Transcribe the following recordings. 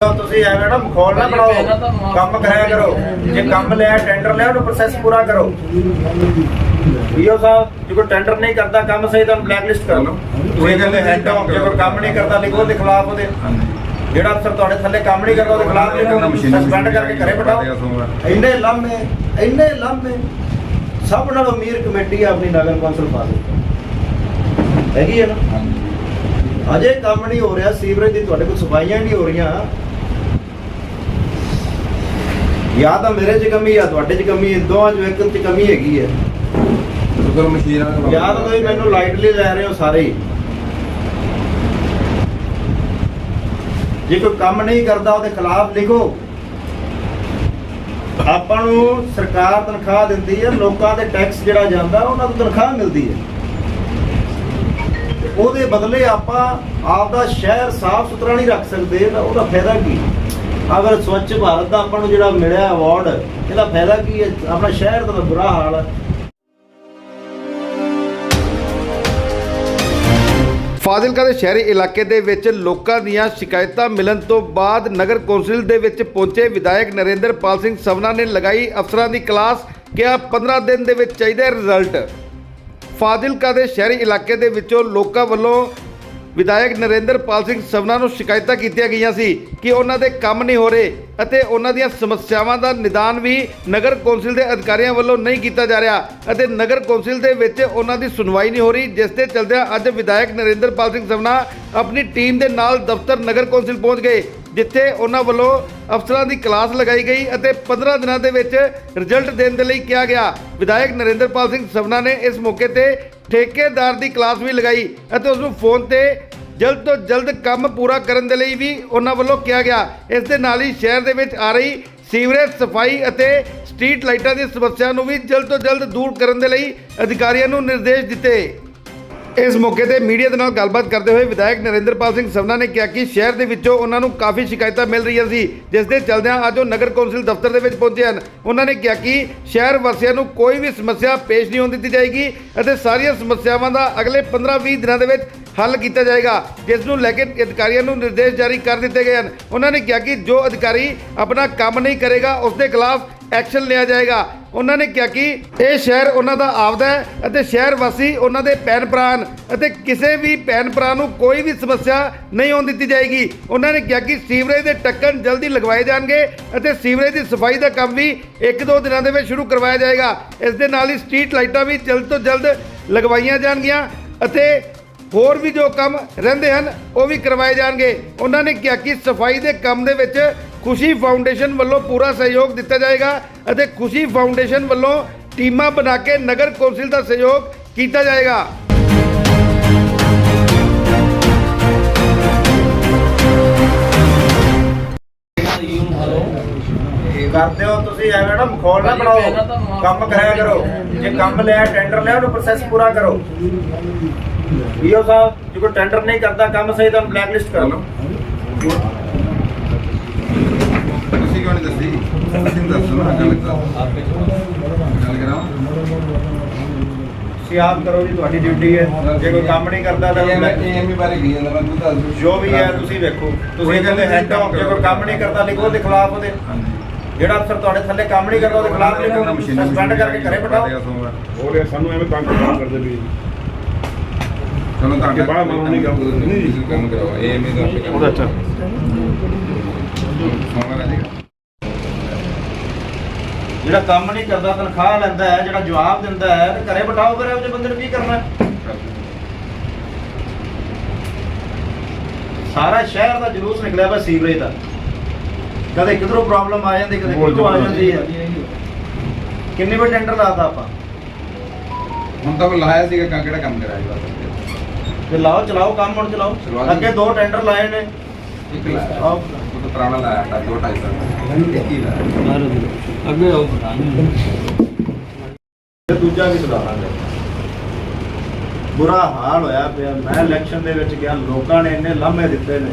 ਤੁਸੀਂ ਐਵੇਂ ਨਾ ਮਖੌਲ ਨਾ ਬਣਾਓ। ਕੰਮ ਕਰਿਆ ਕਰੋ। ਜੇ ਕੰਮ ਲਿਆ ਟੈਂਡਰ ਲਿਆ ਉਹਨੂੰ ਪ੍ਰੋਸੈਸ ਪੂਰਾ ਕਰੋ। ਈਓ ਸਾਹਿਬ ਜੇ ਕੋਈ ਟੈਂਡਰ ਨਹੀਂ ਕਰਦਾ ਕੰਮ ਸਹੀ ਤਾਂ ਬਲੈਕ ਲਿਸਟ ਕਰ ਲਓ। ਤੁਸੀਂ ਕਹਿੰਦੇ ਹੈਡ ਹੋ ਜੇ ਕੋਈ ਕੰਮ ਨਹੀਂ ਕਰਦਾ ਲਿਖੋ ਉਹਦੇ ਖਿਲਾਫ ਉਹਦੇ। ਜਿਹੜਾ ਅਫਸਰ ਤੁਹਾਡੇ ਥੱਲੇ ਕੰਮ ਨਹੀਂ ਕਰਦਾ ਉਹਦੇ ਖਿਲਾਫ ਲਿਖੋ। ਸਸਪੈਂਡ ਕਰਕੇ ਘਰੇ ਬਿਠਾਓ। ਇੰਨੇ ਲਾਮੇ ਇੰਨੇ ਲਾਮੇ। ਸਭ ਨਾਲੋਂ ਅਮੀਰ ਕਮੇਟੀ ਆ ਆਪਣੀ ਨਗਰ ਕੌਂਸਲ ਫਾਜ਼ਿਲ ਹੈਗੀ ਹੈ ਨਾ? ਅਜੇ ਕੰਮ ਨਹੀਂ ਹੋ ਰਿਹਾ ਸੀਵਰੇਜ ਦੀ ਤੁਹਾਡੇ ਕੋਲ ਸਫਾਈਆਂ ਨਹੀਂ ਹੋ ਰਹੀਆਂ। ਜਾਂ ਤਾਂ ਮੇਰੇ 'ਚ ਕਮੀ ਆ ਤੁਹਾਡੇ 'ਚ ਕਮੀ ਹੈ ਦੋਵਾਂ 'ਚ ਇੱਕ 'ਚ ਕਮੀ ਹੈਗੀ ਹੈ ਸ਼ੁਕਰ ਮਸ਼ੀਨਾਂ ਦਾ ਜਾਂ ਤਾਂ ਤੁਸੀਂ ਮੈਨੂੰ ਲਾਈਟਲੀ ਲੈ ਰਹੇ ਹੋ ਸਾਰੇ ਹੀ। ਜੇ ਕੋਈ ਕੰਮ ਨਹੀਂ ਕਰਦਾ ਉਹਦੇ ਖਿਲਾਫ ਲਿਖੋ। ਆਪਾਂ ਨੂੰ ਸਰਕਾਰ ਤਨਖਾਹ ਦਿੰਦੀ ਹੈ ਲੋਕਾਂ ਦੇ ਟੈਕਸ ਜਿਹੜਾ ਜਾਂਦਾ ਉਹਨਾਂ ਨੂੰ ਤਨਖਾਹ ਮਿਲਦੀ ਹੈ ਉਹਦੇ ਬਦਲੇ ਆਪਾਂ ਆਪਦਾ ਸ਼ਹਿਰ ਸਾਫ਼ ਸੁਥਰਾ ਨਹੀਂ ਰੱਖ ਸਕਦੇ ਤਾਂ ਉਹਦਾ ਫਾਇਦਾ ਕੀ? ਅਗਰ ਸਵੱਛ ਭਾਰਤ ਦਾ ਆਪਾਂ ਨੂੰ ਜਿਹੜਾ ਮਿਲਿਆ ਅਵਾਰਡ ਇਹਦਾ ਫਾਇਦਾ ਕੀ ਹੈ? ਆਪਣਾ ਸ਼ਹਿਰ ਦਾ ਬੁਰਾ ਹਾਲ ਹੈ। ਫਾਜ਼ਿਲਕਾ ਦੇ ਸ਼ਹਿਰੀ ਇਲਾਕੇ ਦੇ ਵਿੱਚ ਲੋਕਾਂ ਦੀਆਂ ਸ਼ਿਕਾਇਤਾਂ ਮਿਲਣ ਤੋਂ ਬਾਅਦ ਨਗਰ ਕੌਂਸਲ ਦੇ ਵਿੱਚ ਪਹੁੰਚੇ ਵਿਧਾਇਕ ਨਰਿੰਦਰਪਾਲ ਸਿੰਘ ਸਵਨਾ ਨੇ ਲਗਾਈ ਅਫਸਰਾਂ ਦੀ ਕਲਾਸ, ਕਿਹਾ 15 ਦਿਨ ਦੇ ਵਿੱਚ ਚਾਹੀਦਾ ਰਿਜ਼ਲਟ ਫਾਜ਼ਿਲਕਾ ਦੇ ਸ਼ਹਿਰੀ ਇਲਾਕੇ ਦੇ ਵਿੱਚੋਂ ਲੋਕਾਂ ਵੱਲੋਂ ਵਿਧਾਇਕ ਨਰਿੰਦਰਪਾਲ ਸਿੰਘ ਸਵਨਾ ਨੂੰ ਸ਼ਿਕਾਇਤਾਂ ਕੀਤੀਆਂ ਗਈਆਂ ਸੀ ਕਿ ਉਹਨਾਂ ਦੇ ਕੰਮ ਨਹੀਂ ਹੋ ਰਹੇ ਅਤੇ ਉਹਨਾਂ ਦੀਆਂ ਸਮੱਸਿਆਵਾਂ ਦਾ ਨਿਦਾਨ ਵੀ ਨਗਰ ਕੌਂਸਲ ਦੇ ਅਧਿਕਾਰੀਆਂ ਵੱਲੋਂ ਨਹੀਂ ਕੀਤਾ ਜਾ ਰਿਹਾ ਅਤੇ ਨਗਰ ਕੌਂਸਲ ਦੇ ਵਿੱਚ ਉਹਨਾਂ ਦੀ ਸੁਣਵਾਈ ਨਹੀਂ ਹੋ ਰਹੀ, ਜਿਸ ਦੇ ਚਲਦਿਆਂ ਅੱਜ ਵਿਧਾਇਕ ਨਰਿੰਦਰਪਾਲ ਸਿੰਘ ਸਵਨਾ ਆਪਣੀ ਟੀਮ ਦੇ ਨਾਲ ਦਫ਼ਤਰ ਨਗਰ ਕੌਂਸਲ ਪਹੁੰਚ ਗਏ। ਜਿੱਥੇ ਉਹਨਾਂ ਵੱਲੋਂ ਅਫਸਰਾਂ ਦੀ ਕਲਾਸ ਲਗਾਈ ਗਈ ਅਤੇ 15 ਦਿਨਾਂ ਦੇ ਵਿੱਚ ਰਿਜ਼ਲਟ ਦੇਣ ਦੇ ਲਈ ਕਿਹਾ ਗਿਆ। ਵਿਧਾਇਕ ਨਰਿੰਦਰਪਾਲ ਸਿੰਘ ਸਵਨਾ ਨੇ ਇਸ ਮੌਕੇ ਤੇ ਠੇਕੇਦਾਰ ਦੀ ਕਲਾਸ ਵੀ ਲਗਾਈ ਅਤੇ ਉਸ ਨੂੰ ਫੋਨ ਤੇ ਜਲਦ ਤੋਂ ਜਲਦ ਕੰਮ ਪੂਰਾ ਕਰਨ ਦੇ ਲਈ ਵੀ ਉਹਨਾਂ ਵੱਲੋਂ ਕਿਹਾ ਗਿਆ। ਇਸ ਦੇ ਨਾਲ ਹੀ ਸ਼ਹਿਰ ਦੇ ਵਿੱਚ ਆ ਰਹੀ ਸੀਵਰੇਜ, ਸਫ਼ਾਈ ਅਤੇ ਸਟਰੀਟ ਲਾਈਟਾਂ ਦੀ ਸਮੱਸਿਆ ਨੂੰ ਵੀ ਜਲਦ ਤੋਂ ਜਲਦ ਦੂਰ ਕਰਨ ਦੇ ਲਈ ਅਧਿਕਾਰੀਆਂ ਨੂੰ ਨਿਰਦੇਸ਼ ਦਿੱਤੇ। ਇਸ ਮੌਕੇ ਤੇ ਮੀਡੀਆ ਦੇ ਨਾਲ ਗੱਲਬਾਤ ਕਰਦੇ ਹੋਏ ਵਿਧਾਇਕ ਨਰਿੰਦਰਪਾਲ ਸਿੰਘ ਸਵਨਾ ਨੇ ਕਿਹਾ ਕਿ ਸ਼ਹਿਰ ਦੇ ਵਿੱਚੋਂ ਉਹਨਾਂ ਨੂੰ ਕਾਫੀ ਸ਼ਿਕਾਇਤਾਂ ਮਿਲ ਰਹੀਆਂ ਸੀ, ਜਿਸ ਦੇ ਚਲਦਿਆਂ ਅੱਜ ਉਹ ਨਗਰ ਕੌਂਸਲ ਦਫ਼ਤਰ ਦੇ ਵਿੱਚ ਪਹੁੰਚੇ ਹਨ। ਉਹਨਾਂ ਨੇ ਕਿਹਾ ਕਿ ਸ਼ਹਿਰ ਵਾਸੀਆਂ ਨੂੰ ਕੋਈ ਵੀ ਸਮੱਸਿਆ ਪੇਸ਼ ਨਹੀਂ ਹੋਣ ਦਿੱਤੀ ਜਾਏਗੀ ਅਤੇ ਸਾਰੀਆਂ ਸਮੱਸਿਆਵਾਂ ਦਾ ਅਗਲੇ 15-20 ਦਿਨਾਂ ਦੇ ਵਿੱਚ ਹੱਲ ਕੀਤਾ ਜਾਏਗਾ ਜਿਸ ਨੂੰ ਲੈ ਕੇ ਅਧਿਕਾਰੀਆਂ ਨੂੰ ਨਿਰਦੇਸ਼ ਜਾਰੀ ਕਰ ਦਿੱਤੇ ਗਏ ਹਨ। ਉਹਨਾਂ ਨੇ ਕਿਹਾ ਕਿ ਜੋ ਅਧਿਕਾਰੀ ਆਪਣਾ ਕੰਮ ਨਹੀਂ ਕਰੇਗਾ ਉਸ ਦੇ ਖਿਲਾਫ ਐਕਸ਼ਨ ਲਿਆ ਜਾਏਗਾ। ਉਹਨਾਂ ਨੇ ਕਿਹਾ ਕਿ ਇਹ ਸ਼ਹਿਰ ਉਹਨਾਂ ਦਾ ਆਪਦਾ ਹੈ ਅਤੇ ਸ਼ਹਿਰ ਵਾਸੀ ਉਹਨਾਂ ਦੇ ਭੈਣ ਭਰਾ ਹਨ ਅਤੇ ਕਿਸੇ ਵੀ ਭੈਣ ਭਰਾ ਨੂੰ ਕੋਈ ਵੀ ਸਮੱਸਿਆ ਨਹੀਂ ਆਉਣ ਦਿੱਤੀ ਜਾਏਗੀ। ਉਹਨਾਂ ਨੇ ਕਿਹਾ ਕਿ ਸੀਵਰੇਜ ਦੇ ਟੱਕਣ ਜਲਦੀ ਲਗਵਾਏ ਜਾਣਗੇ ਅਤੇ ਸੀਵਰੇਜ ਦੀ ਸਫ਼ਾਈ ਦਾ ਕੰਮ ਵੀ ਇੱਕ ਦੋ ਦਿਨਾਂ ਦੇ ਵਿੱਚ ਸ਼ੁਰੂ ਕਰਵਾਇਆ ਜਾਏਗਾ। ਇਸ ਦੇ ਨਾਲ ਹੀ ਸਟਰੀਟ ਲਾਈਟਾਂ ਵੀ ਜਲਦ ਤੋਂ ਜਲਦ ਲਗਵਾਈਆਂ ਜਾਣਗੀਆਂ ਅਤੇ ਹੋਰ ਵੀ ਜੋ ਕੰਮ ਰਹਿੰਦੇ ਹਨ, ਉਹ ਵੀ ਕਰਵਾਏ ਜਾਣਗੇ। ਉਹਨਾਂ ਨੇ ਕਿਹਾ ਕਿ ਸਫ਼ਾਈ ਦੇ ਕੰਮ ਦੇ ਵਿੱਚ ਖੁਸ਼ੀ ਫਾਊਂਡੇਸ਼ਨ ਵੱਲੋਂ ਪੂਰਾ ਸਹਿਯੋਗ ਦਿੱਤਾ ਜਾਏਗਾ ਅਤੇ ਖੁਸ਼ੀ ਫਾਊਂਡੇਸ਼ਨ ਵੱਲੋਂ ਟੀਮਾਂ ਬਣਾ ਕੇ ਨਗਰ ਕੌਂਸਲ ਦਾ ਸਹਿਯੋਗ ਕੀਤਾ ਜਾਏਗਾ। ਕਰਦੇ ਹੋ ਤੁਸੀਂ ਐਵੇਂ ਨਾ ਮਖੌਲ ਨਾ ਬਣਾਓ। ਕੰਮ ਕਰਿਆ ਕਰੋ। ਜੇ ਕੰਮ ਲਿਆ ਟੈਂਡਰ ਲਿਆ ਉਹਨੂੰ ਪ੍ਰੋਸੈਸ ਪੂਰਾ ਕਰੋ। ਈਓ ਸਾਹਿਬ ਜੇ ਕੋਈ ਟੈਂਡਰ ਨਹੀਂ ਕਰਦਾ ਕੰਮ ਸਹੀ ਤਾਂ ਬਲੈਕ ਲਿਸਟ ਕਰ ਲਓ। ਤੁਸੀਂ ਕਿਉਂ ਨਹੀਂ ਦੱਸੀ? ਤੁਸੀਂ ਦੱਸੋ ਨਾ ਗੱਲ ਕਰ ਗੱਲ ਕਰਾਂ ਤੁਸੀਂ ਆਪ ਕਰੋ ਜੀ ਤੁਹਾਡੀ ਡਿਊਟੀ ਹੈ। ਜੇ ਕੋਈ ਕੰਮ ਨਹੀਂ ਕਰਦਾ ਤਾਂ ਇਹ black- ਐਮੀ ਬਾਰੇ ਕੀ ਜਾਂਦਾ ਮੈਂ ਤੂੰ ਦੱਸ ਜੋ ਵੀ ਹੈ ਤੁਸੀਂ ਵੇਖੋ। ਤੁਸੀਂ ਕਹਿੰਦੇ ਹੈਡ ਹੋ ਜੇ ਕੋਈ ਕੰਮ ਨਹੀਂ ਕਰਦਾ ਲਿਖੋ ਉਹਦੇ ਖਿਲਾਫ ਉਹਦੇ। ਹਾਂਜੀ। ਜਿਹੜਾ ਅਫਸਰ ਤੁਹਾਡੇ ਥੱਲੇ ਕੰਮ ਨਹੀਂ ਕਰਦਾ ਉਹਦੇ ਖਿਲਾਫ ਲਿਖੋ। ਸਸਪੈਂਡ ਕਰਕੇ ਘਰੇ ਬਿਠਾਓ। ਹੋ ਰਿਹਾ ਸਾਨੂੰ ਐਵੇਂ ਤੰਗ ਕੰਮ ਕਰਦੇ ਵੀ? ਚਲੋ ਤਾਂ ਅੱਗੇ ਬਾਹਰ ਮਾਮੂ ਨਹੀਂ ਕਰਨੀ। ਨਹੀਂ ਕੰਮ ਕਰਾਓ ਇਹ ਐਮੀ ਦਾ ਕੰਮ ਉਹਦਾ ਅੱਛਾ। ਜਿਹੜਾ ਕੰਮ ਨਹੀਂ ਕਰਦਾ ਤਨਖਾਹ ਲੈਂਦਾ ਹੈ ਜਿਹੜਾ ਜਵਾਬ ਦਿੰਦਾ ਹੈ ਤੇ ਘਰੇ ਬਿਠਾਓ ਫਿਰ ਇਹੋ ਜਿਹੇ ਬੰਦੇ ਨੂੰ ਕੀ ਕਰਨਾ? ਸਾਰਾ ਸ਼ਹਿਰ ਦਾ ਜਲੂਸ ਨਿਕਲਿਆ ਵਾ ਸੀਵਰੇਜ ਦਾ। ਕਦੇ ਕਿਧਰੋਂ ਪ੍ਰੋਬਲਮ ਆ ਜਾਂਦੀ ਕਦੇ ਕਿਧਰੋਂ ਆ ਜਾਂਦੀ ਹੈ ਕਿੰਨੇ ਵਾਰ ਟੈਂਡਰ ਲਾਤਾ ਆਪਾਂ? ਹੁਣ ਤਾਂ ਲਾਇਆ ਸੀਗਾ ਕਾਂ ਕਿਹੜਾ ਕੰਮ ਕਰਾਇਆ ਬਸ ਤੇ ਲਾਓ ਚਲਾਓ ਕੰਮ ਹੁਣ ਚਲਾਓ। ਅੱਗੇ ਦੋ ਟੈਂਡਰ ਲਾਏ ਨੇ। ਇੱਕ ਲਾਇਆ। ਆਹ। ਉਹ ਤਾਂ ਪੁਰਾਣਾ ਲਾਇਆ ਤਾਂ ਦੋ ਢਾਈ ਸਾਲ ਇੱਕ ਹੀ ਲਾਇਆ। ਅੱਗੇ ਆਓ ਤੇ ਦੂਜਾ ਵੀ ਸੁਧਾਰਾਂਗੇ ਬੁਰਾ ਹਾਲ ਹੋਇਆ ਪਿਆ। ਮੈਂ ਇਲੈਕਸ਼ਨ ਦੇ ਵਿੱਚ ਗਿਆ। ਲੋਕਾਂ ਨੇ ਇੰਨੇ ਲਾਮੇ ਦਿੱਤੇ ਨੇ।